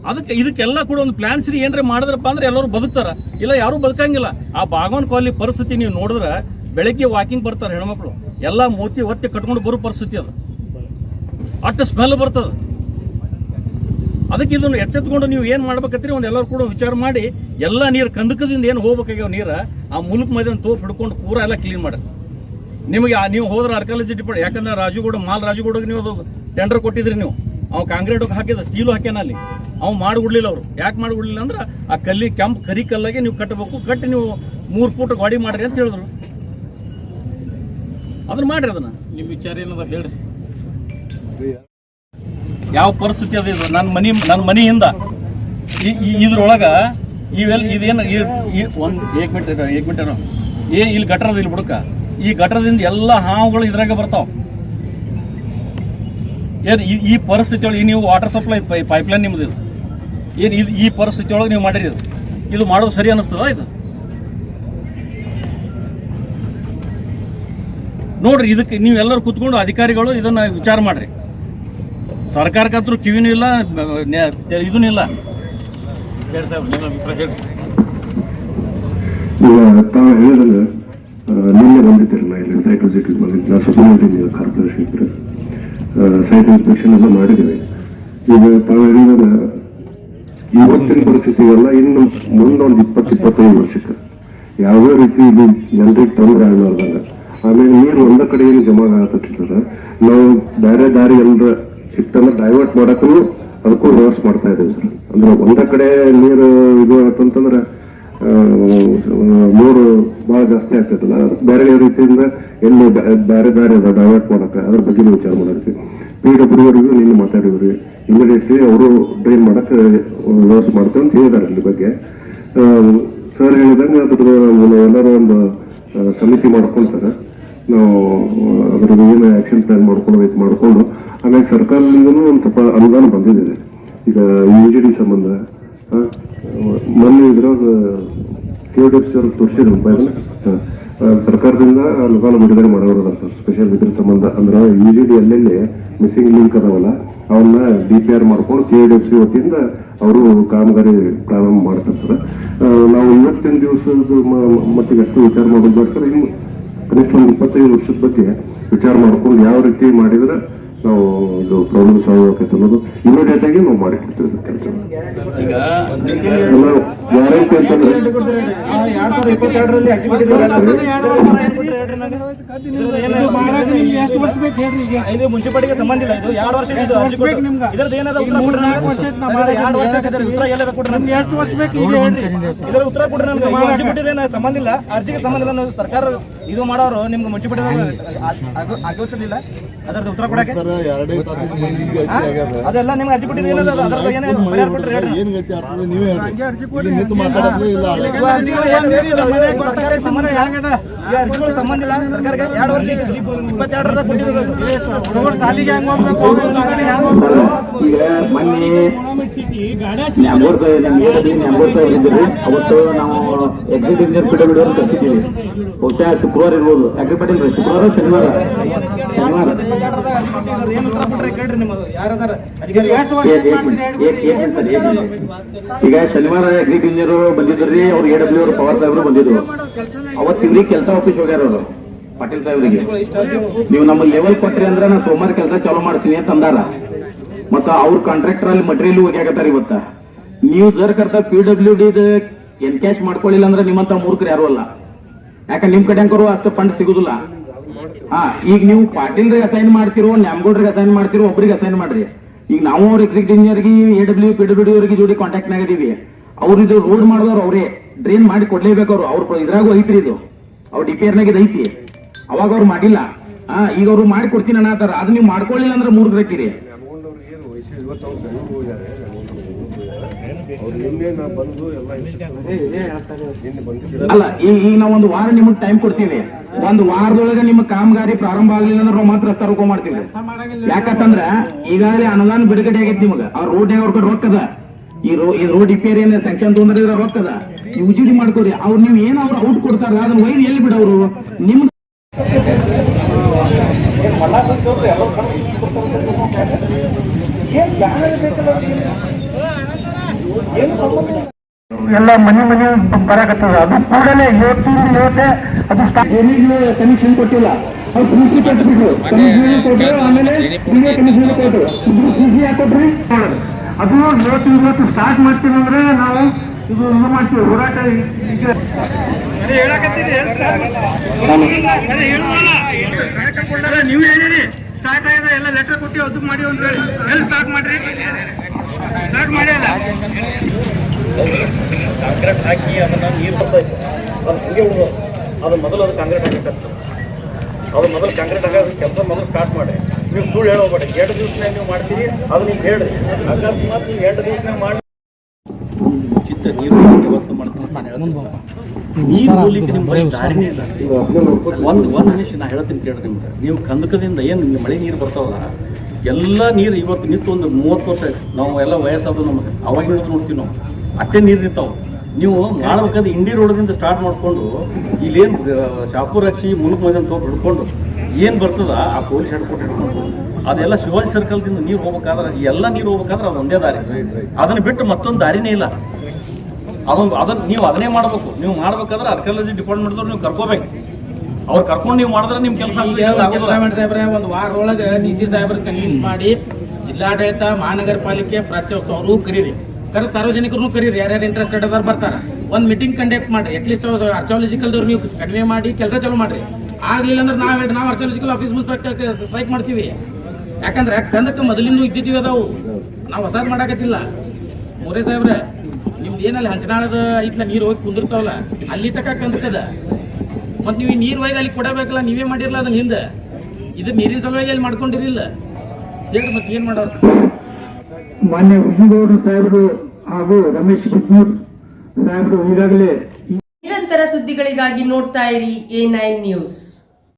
ಅದಕ್ಕೆ ಇದಕ್ಕೆಲ್ಲ ಕೂಡ ಒಂದು ಪ್ಲಾನ್ ರೀ ಏನ್ರ ಮಾಡಿದ್ರಪ್ಪ ಅಂದ್ರೆ ಎಲ್ಲರೂ ಬದುಕ್ತಾರ. ಇಲ್ಲ, ಯಾರೂ ಬದುಕಂಗಿಲ್ಲ. ಆ ಬಾಗವನ್ ಕಾಲನಿ ಪರಿಸ್ಥಿತಿ ನೀವು ನೋಡಿದ್ರೆ ಬೆಳಗ್ಗೆ ವಾಕಿಂಗ್ ಬರ್ತಾರೆ ಹೆಣ್ಮಕ್ಳು. ಎಲ್ಲ ಮೋತಿ ಒತ್ತಿ ಕಟ್ಕೊಂಡು ಬರೋ ಪರಿಸ್ಥಿತಿ ಅದು. ಅಷ್ಟು ಸ್ಮೆಲ್ ಬರ್ತದ. ಅದಕ್ಕೆ ಇದನ್ನು ಎಚ್ಚೆತ್ಕೊಂಡು ನೀವು ಏನು ಮಾಡ್ಬೇಕತ್ತೀರಿ? ಒಂದು ಎಲ್ಲರೂ ಕೂಡ ವಿಚಾರ ಮಾಡಿ, ಎಲ್ಲ ನೀರು ಕಂದಕದಿಂದ ಏನು ಹೋಗ್ಬೇಕಾಗ್ಯಾವ ನೀರು, ಆ ಮುಲ್ಕ್ ಮೈದಾನ ತೋಪ್ ಹಿಡ್ಕೊಂಡು ಪೂರ ಎಲ್ಲ ಕ್ಲೀನ್ ಮಾಡಿ. ನಿಮಗೆ ನೀವು ಹೋದ್ರೆ ಆರ್ಕಾಲಜಿ ಡಿಪಾರ್ಟ್ ಯಾಕಂದ್ರೆ ರಾಜುಗೌಡ ಮಾಲ್ ರಾಜುಗೌಡಗೆ ನೀವು ಅದು ಟೆಂಡರ್ ಕೊಟ್ಟಿದ್ರಿ ನೀವು. ಅವ್ನು ಕಾಂಕ್ರೀಟ್ ಹಾಕಿದ ಸ್ಟೀಲು ಹಾಕ್ಯಾನ ಅಲ್ಲಿ. ಅವ್ನು ಮಾಡಿಬಿಡ್ಲಿಲ್ಲ ಅವರು. ಯಾಕೆ ಮಾಡಿಬಿಡ್ಲಿಲ್ಲ ಅಂದ್ರೆ ಆ ಕಲ್ಲಿ ಕೆಂಪು ಕರಿ ಕಲ್ಲಾಗೆ ನೀವು ಕಟ್ಟಬೇಕು ಕಟ್ಟಿ ನೀವು ಮೂರು ಫೂಟ್ ಗಾಡಿ ಮಾಡ್ರಿ ಅಂತ ಹೇಳಿದ್ರು. ಅದನ್ನ ಮಾಡ್ರಿ ಅದನ್ನ. ನಿಮ್ಮ ವಿಚಾರ ಏನದ ಹೇಳ್ರಿ. ಯಾವ ಪರಿಸ್ಥಿತಿ ಅದ ಇದು? ನನ್ನ ಮನಿ ನನ್ನ ಮನೆಯಿಂದ ಇದ್ರೊಳಗ ಇವೆಲ್ಲ ಇದೇನು ಒಂದು ಏಕ್ ಮಿನಿಟ್ ಏಕ್ ಮಿನಿಟ್ ಏ ಇಲ್ಲಿ ಗಟ್ಟರದ ಇಲ್ಲಿ ಬುಡಕ ಈ ಗಟ್ರದಿಂದ ಎಲ್ಲ ಹಾವುಗಳು ಇದ್ರಾಗ ಬರ್ತಾವ. ಏನು ಈ- ಈ ಪರಿಸ್ಥಿತಿ ಒಳಗೆ ನೀವು ವಾಟರ್ ಸಪ್ಲೈ ಪೈಪ್ಲೈನ್ ನಿಮ್ದು ಇದು. ಏನು ಇದು ಈ ಪರಿಸ್ಥಿತಿ ಒಳಗೆ ನೀವು ಮಾಡಿರಿ ಇದು. ಇದು ಮಾಡೋದು ಸರಿ ಅನ್ನಿಸ್ತದ ಇದು? ನೋಡ್ರಿ ಇದಕ್ಕೆ ನೀವೆಲ್ಲರೂ ಕುತ್ಕೊಂಡು ಅಧಿಕಾರಿಗಳು ಇದನ್ನ ವಿಚಾರ ಮಾಡ್ರಿ. ಸರ್ಕಾರಕ್ಕಂತೂ ಕಿವಿನೂ ಇಲ್ಲ ಇದೂ ಇಲ್ಲ. ಹೇಳಿ ನಿನ್ನೆ ಬಂದಿದ್ದಿರಲ್ಲ ಇಲ್ಲಿ ಸೈಟ್ ವಿಸಿಟ್ ಬಂದಿದ್ದ ಸುಬ್ರಹ್ಮಣ್ಯ ಕಾರ್ಪೊರೇಷನ್ ಇದ್ರೆ ಸೈಟ್ ಇನ್ಸ್ಪೆಕ್ಷನ್ ಎಲ್ಲ ಮಾಡಿದ್ದೀವಿ. ಈಗ ತಾವು ಹೇಳಿದಾಗ ಇವತ್ತಿನ ಪರಿಸ್ಥಿತಿ ಎಲ್ಲ ಇನ್ನು ಮುಂದೊಂದು ಇಪ್ಪತ್ತು ಇಪ್ಪತ್ತೈದು ವರ್ಷಕ್ಕೆ ಯಾವುದೇ ರೀತಿ ಇದು ಜನರಿಗೆ ತೊಂದರೆ ಆಗಲಾರ್ದಂಗ. ಆಮೇಲೆ ನೀರು ಒಂದ ಕಡೆ ಏನು ಜಮಾ ಆಗತ್ತಿರ್ತದ ನಾವು ಬೇರೆ ದಾರಿ ಎಲ್ಲರ ಸಿಟ್ಟನ್ನ ಡೈವರ್ಟ್ ಮಾಡಕ್ಕೂ ಅದಕ್ಕೂ ವ್ಯವಸ್ಥೆ ಮಾಡ್ತಾ ಇದ್ದೇವೆ ಸರ್. ಅಂದ್ರೆ ಒಂದ ಕಡೆ ನೀರು ಇದು ಆತಂತಂದ್ರೆ ಆ, ಮೂರು ಬಹಳ ಜಾಸ್ತಿ ಆಗ್ತೈತಲ್ಲ, ಬೇರೆ ರೀತಿಯಿಂದ ಎಲ್ಲಿ ಬೇರೆ ದಾರಿ ಅದ ಡೈವರ್ಟ್ ಮಾಡಕ್ಕೆ, ಅದ್ರ ಬಗ್ಗೆ ವಿಚಾರ ಮಾಡಿರ್ತೀವಿ ಪಿ ಡಬ್ಲ್ಯೂ ಅವರಿಗೂ ನಿನ್ನೆ ಮಾತಾಡಿದ್ರಿ. ಇಮಿಡಿಯೇಟ್ಲಿ ಅವರು ಡ್ರೈನ್ ಮಾಡಕ್ಕೆ ವ್ಯವಸ್ಥೆ ಮಾಡ್ತೇವೆ ಅಂತ ಹೇಳಿದಾರೆ ಇಲ್ಲಿ ಬಗ್ಗೆ. ಸರ್ ಹೇಳಿದಂಗೆ ಅದ್ರ ಎಲ್ಲರೂ ಒಂದು ಸಮಿತಿ ಮಾಡ್ಕೊಂಡು ಸರ್ ನಾವು ಅದ್ರದ್ದು ಏನು ಆಕ್ಷನ್ ಪ್ಲಾನ್ ಮಾಡ್ಕೊಳ್ಬೇಕು ಮಾಡಿಕೊಂಡು, ಆಮೇಲೆ ಸರ್ಕಾರದಿಂದನೂ ಒಂದು ಸ್ವಲ್ಪ ಅನುದಾನ ಬಂದಿದೆ. ಈಗ ಯು ಜಿ ಡಿ ಸಂಬಂಧ ಮೊನ್ನೆ ಇದ್ರಾಗ ಕೆ ಡಿ ಎಫ್ ಸಿ ಅವ್ರಿಗೆ ತೋರಿಸಿದ್ರು ಸರ್ಕಾರದಿಂದ ಅನುದಾನ ಬಿಡುಗಡೆ ಮಾಡೋರು ಸರ್ ಸ್ಪೆಷಲ್ ಇದ್ರ ಸಂಬಂಧ. ಅಂದ್ರೆ ಯು ಜಿ ಡಿ ಎಲ್ಲೆಲ್ಲಿ ಮಿಸ್ಸಿಂಗ್ ಲಿಂಕ್ ಅದಾವಲ್ಲ ಅವನ್ನ ಡಿ ಪಿ ಆರ್ ಮಾಡ್ಕೊಂಡು ಕೆ ಡಿ ಎಫ್ ಸಿ ವತಿಯಿಂದ ಅವರು ಕಾಮಗಾರಿ ಪ್ರಾರಂಭ ಮಾಡ್ತಾರೆ ಸರ್. ನಾವು ಇವತ್ತಿನ ದಿವಸದ ಮಟ್ಟಿಗೆ ಅಷ್ಟು ವಿಚಾರ ಮಾಡೋದು ಇನ್ನು ಕನಿಷ್ಠ ಒಂದು ಇಪ್ಪತ್ತೈದು ವರ್ಷದ ಬಗ್ಗೆ ವಿಚಾರ ಮಾಡ್ಕೊಂಡು ಯಾವ ರೀತಿ ಮಾಡಿದ್ರೆ ನಾವು ಇದು ಪ್ರಾಬ್ಲಮ್ ಸಾಲ್ವ್ ಅನ್ನೋದು ಇಮಿಡಿಯೇಟ್ ಆಗಿ ನಾವು ಮಾಡಿಕೊಡ್ತೀವಿ ಕೆಲಸ. ಈಗ ಗ್ಯಾರಂಟಿ ಅಂತಂದ್ರೆ ಇದು ಮುನ್ಸಿಪಾಲಿಟಿಗೆ ಸಂಬಂಧ ಇಲ್ಲ ಇದು ಎರಡು ವರ್ಷ ಇದು ಅರ್ಜಿ ಕೊಟ್ಟು. ಇದ್ರದ್ದು ಏನದ ಉತ್ತರ ಕೊಡ್ರಿ ಎರಡು ವರ್ಷ ಉತ್ತರ ಕೊಡ್ರಿ ನನಗೆ ಎಷ್ಟು ವರ್ಷ ಬೇಕು ಇದರ ಉತ್ತರ ಕೊಡ್ರಿ ನನಗೆ ಅರ್ಜಿ ಸಂಬಂಧ ಇಲ್ಲ. ಅರ್ಜಿಗೆ ಸಂಬಂಧ ಇಲ್ಲ ನಾವು ಸರ್ಕಾರ ಇದು ಮಾಡೋರು ನಿಮ್ಗೆ ಮುನ್ಸಿಪಾಲಿಟಿ ಆಗಿರ್ತಿರ್ಲಿಲ್ಲ ಅದರದ್ದು ಉತ್ತರ ಕೊಡಕ್ಕೆ? ಎರಡೇ ಈಗ? ಅಜ್ಜಿ ಅದೆಲ್ಲ ನಿಮ್ಗೆ ಅರ್ಜಿ ಕೊಟ್ಟಿದ್ದು ಏನದ? ಅದ್ರ ಬಗ್ಗೆ ಏನೇ ಪರಿಹಾರ ಕೊಟ್ರಿ ಹೇಳ್ರಿ. ಏನ್ ಗತಿ ಆಗ್ತದೆ ನೀವೇ ಹೇಳ್ರಿ. ಇಲ್ಲಿ ನಿಂತು ಮಾತಾಡೋದು ಇಲ್ಲ. ಇವು ಅರ್ಜಿಗಳು ಏನು waste ಅದಾವ? ಇವು ಸರ್ಕಾರಕ್ಕೆ ಸಂಬಂಧ ಇಲ್ಲ ಈ ಅರ್ಜಿಗಳು ಸಂಬಂಧ ಇಲ್ಲ. ಸರ್ಕಾರಕ್ಕೆ ಎರಡು ವರ್ಷ ಇಪ್ಪತ್ತೆರಡರದ ಕೊಟ್ಟಿದ್ರು ಸಾಲಿಗೆ ಹೆಂಗ್ ಹೋಗ್ಬೇಕು? ಈಗ ಮೊನ್ನೆ ಅವತ್ತು ನಾವು ಎಕ್ಸಿಟ್ ಇಂಜಿನಿಯರ್ ಪಿ ಬಿಡೋರು ಅಂತ ಕರ್ಸಿದ್ದೀವಿ ಬಹುಶಃ ಶುಕ್ರವಾರ ಇರ್ಬೋದು. ಯಾಕೆ ಪಟೇಲ್ ಶುಕ್ರವಾರ, ಶನಿವಾರ? ಶನಿವಾರ. ಈಗ ಶನಿವಾರ ಎಕ್ಸಿಟ್ ಇಂಜಿನಿಯರ್ ಬಂದಿದ್ರಿ, ಅವ್ರು ಎ ಡಬ್ಲ್ಯೂ ಅವರು, ಪವರ್ ಸಾಹೇಬ್ರು ಬಂದಿದ್ರು. ಇಲ್ಲಿ ಕೆಲಸ ಆಫೀಸ್ ಹೋಗ್ಯಾರ ಅವರು, ಪಾಟೀಲ್ ಸಾಹೇಬ್ರಿಗೆ. ನೀವು ನಮ್ಮ ಲೆವೆಲ್ ಕೊಟ್ರಿ ಅಂದ್ರೆ ನಾ ಸೋಮವಾರ ಕೆಲಸ ಚಾಲೂ ಮಾಡ್ತೀನಿ ಅಂತ ಅಂದಾರ. ಮತ್ತ ಅವ್ರ ಕಾಂಟ್ರಾಕ್ಟರ್ ಅಲ್ಲಿ ಮಟೀರಿಯಲ್ ಹೋಗ್ಯಾಕತ್ತಾರ ಇವತ್ತ. ನೀವು ಜರ್ ಕರ್ತ ಪಿ ಡಬ್ಲ್ಯೂ ಡಿ ಎನ್ಕ್ಯಾಶ್ ಮಾಡ್ಕೊಳ್ಳಿಲ್ಲ ಅಂದ್ರೆ ನಿಮ್ಮಂತ ಮೂರ್ಖರು ಯಾರು ಅಲ್ಲ. ಯಾಕಂದ್ರೆ ನಿಮ್ ಕಡೆಂಕರು ಅಷ್ಟು ಫಂಡ್ ಸಿಗುದಿಲ್ಲ. ಹಾ, ಈಗ ನೀವು ಪಾಟೀಲ್ರಿಗೆ ಅಸೈನ್ ಮಾಡ್ತಿರೋ, ನ್ಯಾಮ್ಗೌಡ್ರಿಗೆ ಅಸೈನ್ ಮಾಡ್ತಿರೋ, ಒಬ್ರಿಗೆ ಅಸೈನ್ ಮಾಡ್ರಿ. ಈಗ ನಾವು ಅವ್ರ ಎಕ್ಸಿಕ್ಯೂಟಿವ್ ಇಂಜಿನಿಯರ್ಗೆ ಎ ಡಬ್ಲ್ಯೂ ಪಿ ಡಬ್ಲ್ಯೂ ಅವ್ರಿಗೆ ಜೋಡಿ ಕಾಂಟ್ಯಾಕ್ಟ್ ನಾಗಿದೀವಿ ಅವ್ರು ಇದು ರೋಡ್ ಮಾಡಿದವ್ರು ಅವರೇ. ಡ್ರೈನ್ ಮಾಡಿ ಕೊಡ್ಲೇಬೇಕು ಅವ್ರು. ಅವ್ರ ಇದ್ರಾಗೂ ಐತ್ರಿ ಇದು. ಅವ್ರ ಡಿ ಆರ್ ಐತಿ. ಅವಾಗ ಅವ್ರು ಮಾಡಿಲ್ಲ. ಹಾ, ಈಗ ಅವ್ರು ಮಾಡಿ ಕೊಡ್ತೀನಿ ಅಣ್ಣ ಅದು ನೀವು ಮಾಡ್ಕೊಳ್ಳಿಲ್ಲ ಅಂದ್ರೆ ಮೂರ್ಗ್ರಕ್ಕಿರಿ ಇವತ್ತು ಅವ್ರು ಬೆಂಗಳೂರು ಹೋಗ್ಯಾರೆ. ಅವ್ರು ನಿನ್ನೆ ನಾ ಬಂದು ಎಲ್ಲ ನಿನ್ನೆ ಬಂದಿದ್ದಾರೆ ಅಲ್ಲ ಈಗ ಈಗ ನಾವು ಒಂದು ವಾರ ನಿಮಗೆ ಟೈಮ್ ಕೊಡ್ತೀವಿ. ಒಂದು ವಾರದೊಳಗೆ ನಿಮ್ಮ ಕಾಮಗಾರಿ ಪ್ರಾರಂಭ ಆಗ್ಲಿಲ್ಲ ಅಂದ್ರೆ ನಾವು ಮಾತ್ರ ರಸ್ತೆ ರೋಕೋ ಮಾಡ್ತೀವಿ ಯಾಕಂತಂದ್ರ ಈಗಾಗಲೇ ಅನುದಾನ ಬಿಡುಗಡೆ ಆಗೈತಿ ನಿಮಗೆ. ಆ ರೋಡ್ ಅವ್ರ ಕಡೆ ರೊಕ್ಕದ. ಈ ರೋ ಈ ರೋಡ್ ರಿಪೇರಿ ಏನ ಸ್ಯಾಂಕ್ಷನ್ ತೊಂದ್ರೆ ರೊಕ್ಕದ. ನೀವು ಉಜಿಡಿ ಮಾಡ್ಕೋರಿ. ಅವ್ರು ನೀವು ಏನ್ ಅವ್ರು ಔಟ್ ಕೊಡ್ತಾರ ಅದನ್ನ ವೈದ್ಯ ಎಲ್ಲಿ ಬಿಡವ್ರು ನಿಮ್ ಎಲ್ಲ ಮನೆ ಮನೆ ಬರಾಕತ್ತದ. ಅದು ಕೂಡಲೇ ಇವತ್ತಿಂದ ಇವತ್ತೇ ಅದು ಕಮಿಷನ್ ಕೊಟ್ಟಿಲ್ಲ. ಅವ್ರು ಕೃಷಿ ಕಟ್ಟಿಬಿಟ್ರು ಕಮಿಷನ್ ಕೊಟ್ಟರು ಆಮೇಲೆ ಕಮಿಷನ್ ಕೊಟ್ಟರು ಕೃಷಿ ಯಾಕೆ ಕೊಟ್ರಿ ಅದು ಇವತ್ತು ಇವತ್ತು ಸ್ಟಾರ್ಟ್ ಮಾಡ್ತೀವಿ ಅಂದ್ರೆ ನಾವು ಇದು ಇದು ಮಾಡ್ತೀವಿ ಹೋರಾಟ ನೀವು ಹೇಳಿರಿ. ಸ್ಟಾರ್ಟ್ ಆಗಿದೆ ಎಲ್ಲ ಲೆಟರ್ ಕೊಟ್ಟು ಅದು ಮಾಡಿ ಒಂದು ಹೇಳಿ ಎಲ್ಲಿ ಸ್ಟಾರ್ಟ್ ಮಾಡ್ರಿ. ಸ್ಟಾರ್ಟ್ ಮಾಡಿ ಅಲ್ಲ. ಕಾಂಕ್ರೀಟ್ ಹಾಕಿ ಅದನ್ನ ನೀರು ಬರ್ತೈತೆ ಅದು ಹಂಗೆ ಅದು ಮೊದಲು ಅದು ಕಾಂಕ್ರೀಟ್ ಹಾಕತ್ತೆ ಅದು ಮೊದಲು ಕಾಂಕ್ರೀಟ್ ಆಗ ಕೆಲಸ ಮೊದಲು ಸ್ಟಾರ್ಟ್ ಮಾಡಿ. ನೀವು ಸುಳ್ಳು ಹೇಳೋಬೇಡಿ ಎರಡು ದಿವಸನಾಗ ನೀವು ಮಾಡ್ತೀರಿ ಅದು ನೀವು ಹೇಳ್ರಿ. ಅಕಸ್ಮಾತ್ ನೀವು ಎರಡು ದಿವಸನಾಗ ಮಾಡಿ ನೀರು ವ್ಯವಸ್ಥೆ ಮಾಡ್ತೀನಿ ನಿಮ್ಗೆ ಒಂದು ಒಂದು ನಿಮಿಷ ನಾ ಹೇಳ್ತೀನಿ ಕೇಳ್ರಿ ನಿಮ್ಗೆ. ನೀವು ಕಂದಕದಿಂದ ಏನು ನಿಮ್ಗೆ ಮಳೆ ನೀರು ಬರ್ತಾವಲ್ಲ ಎಲ್ಲ ನೀರು ಇವತ್ತು ನಿಂತು ಒಂದು ಮೂವತ್ತು ವರ್ಷ ಆಯ್ತು. ನಾವು ಎಲ್ಲ ವಯಸ್ಸಾದ್ರು ಅವಾಗ ಅವಾಗಿನ ನೋಡ್ತೀವಿ ನಾವು. ಅಟ್ಟೆ ನೀರು ನಿಂತಾವೆ. ನೀವು ಮಾಡ್ಬೇಕಾದ್ರೆ ಇಂಡಿ ರೋಡದಿಂದ ಸ್ಟಾರ್ಟ್ ಮಾಡಿಕೊಂಡು ಇಲ್ಲೇನು ಶಾಪುರ್ ಹಚ್ಚಿ ಮುಲ್ಕ್ ಮೈದಾನ ತೋರ್ ಹಿಡ್ಕೊಂಡು ಏನು ಬರ್ತದ ಆ ಪೊಲೀಸ್ ಹೆಡ್ಕೊಂಡು ಹಿಡ್ಕೊಂಡು ಅದೆಲ್ಲ ಶಿವಾಜಿ ಸರ್ಕಲ್ದಿಂದ ನೀರು ಹೋಗ್ಬೇಕಾದ್ರೆ ಎಲ್ಲ ನೀರು ಹೋಗ್ಬೇಕಾದ್ರೆ ಅದು ಒಂದೇ ದಾರಿ. ಅದನ್ನ ಬಿಟ್ಟು ಮತ್ತೊಂದು ದಾರಿನೇ ಇಲ್ಲ. ಅದೊಂದು ಅದನ್ನ ನೀವು ಅದನ್ನೇ ಮಾಡಬೇಕು. ನೀವು ಮಾಡ್ಬೇಕಾದ್ರೆ ಆರ್ಕಿಯಾಲಜಿ ಡಿಪಾರ್ಟ್ಮೆಂಟ್ದವ್ರು ನೀವು ಕರ್ಕೋಬೇಕು. ಅವ್ರು ಕರ್ಕೊಂಡು ನೀವು ಮಾಡಿದ್ರೆ ನಿಮ್ಮ ಕೆಲಸ ಒಂದು ವಾರ ಒಳಗೆ ಡಿ ಸಿ ಸಾಹೇಬ್ರ ಕನ್ವಿನ್ಸ್ ಮಾಡಿ ಜಿಲ್ಲಾಡಳಿತ ಮಹಾನಗರ ಪಾಲಿಕೆ ಪ್ರಾಚ್ಯೋತ್ಸವ ಅವರು ಕರೀರಿ. ಕರೆ ಸಾರ್ವಜನಿಕರನ್ನು ಕರೀರಿ ಯಾರ್ಯಾರು ಇಂಟ್ರೆಸ್ಟೆಡ್ ಅದಾರ ಬರ್ತಾರೆ. ಒಂದು ಮೀಟಿಂಗ್ ಕಂಡಕ್ಟ್ ಮಾಡ್ರಿ. ಅಟ್ಲೀಸ್ಟ್ ಆರ್ಚಾಲಜಿಕಲ್ದವ್ರು ನೀವು ಕಡಿಮೆ ಮಾಡಿ ಕೆಲಸ ಚಾಲೂ ಮಾಡ್ರಿ. ಆಗಲಿಲ್ಲ ಅಂದ್ರೆ ನಾವು ಹೇಳಿ ನಾವು ಆರ್ಚಾಲಜಿಕಲ್ ಆಫೀಸ್ ಮುಂದೆ ಸ್ಟ್ರೈಕ್ ಮಾಡ್ತೀವಿ. ಯಾಕಂದ್ರೆ ಕಂದಕ್ಕೆ ಮೊದಲಿಂದ ಇದ್ದಿದ್ದೀವಿ ಅದಾವು. ನಾವು ಹೊಸದು ಮಾಡಾಕತ್ತಿಲ್ಲ. ಮೂರೇ ಸಾಹೇಬ್ರೆ ಏನಲ್ಲಿ ಹಂಚನಾಳದ ಐತ್ಲ ನೀರು ಹೋಗಿ ಕುಂದಿರ್ತಾವಲ್ಲ ಅಲ್ಲಿ ತಕ ಕಂತದ ಮತ್ತು ನೀವು ಈ ನೀರ್ ಒಯ್ದು ಅಲ್ಲಿ ಕೊಡಬೇಕಲ್ಲ ನೀವೇ ಮಾಡಿರಲ್ಲ ಅದನ್ನ ಹಿಂದೆ. ಇದು ನೀರಿನ ಸಲುವಾಗಿ ಅಲ್ಲಿ ಮಾಡ್ಕೊಂಡಿರಲಿಲ್ಲ ಹೇಳಿ ಮತ್ತೆ ಏನ್ ಮಾಡೋರು? ಮಾನ್ಯ ವಿಜಯಗೌಡ ಸಾಹೇಬರು ಹಾಗೂ ರಮೇಶ್ ಬಿತ್ನೂರ್ ಸಾಹೇಬರು ಈಗಾಗಲೇ ನಿರಂತರ ಸುದ್ದಿಗಳಿಗಾಗಿ ನೋಡ್ತಾ ಇರಿ ಎ ನೈನ್ ನ್ಯೂಸ್.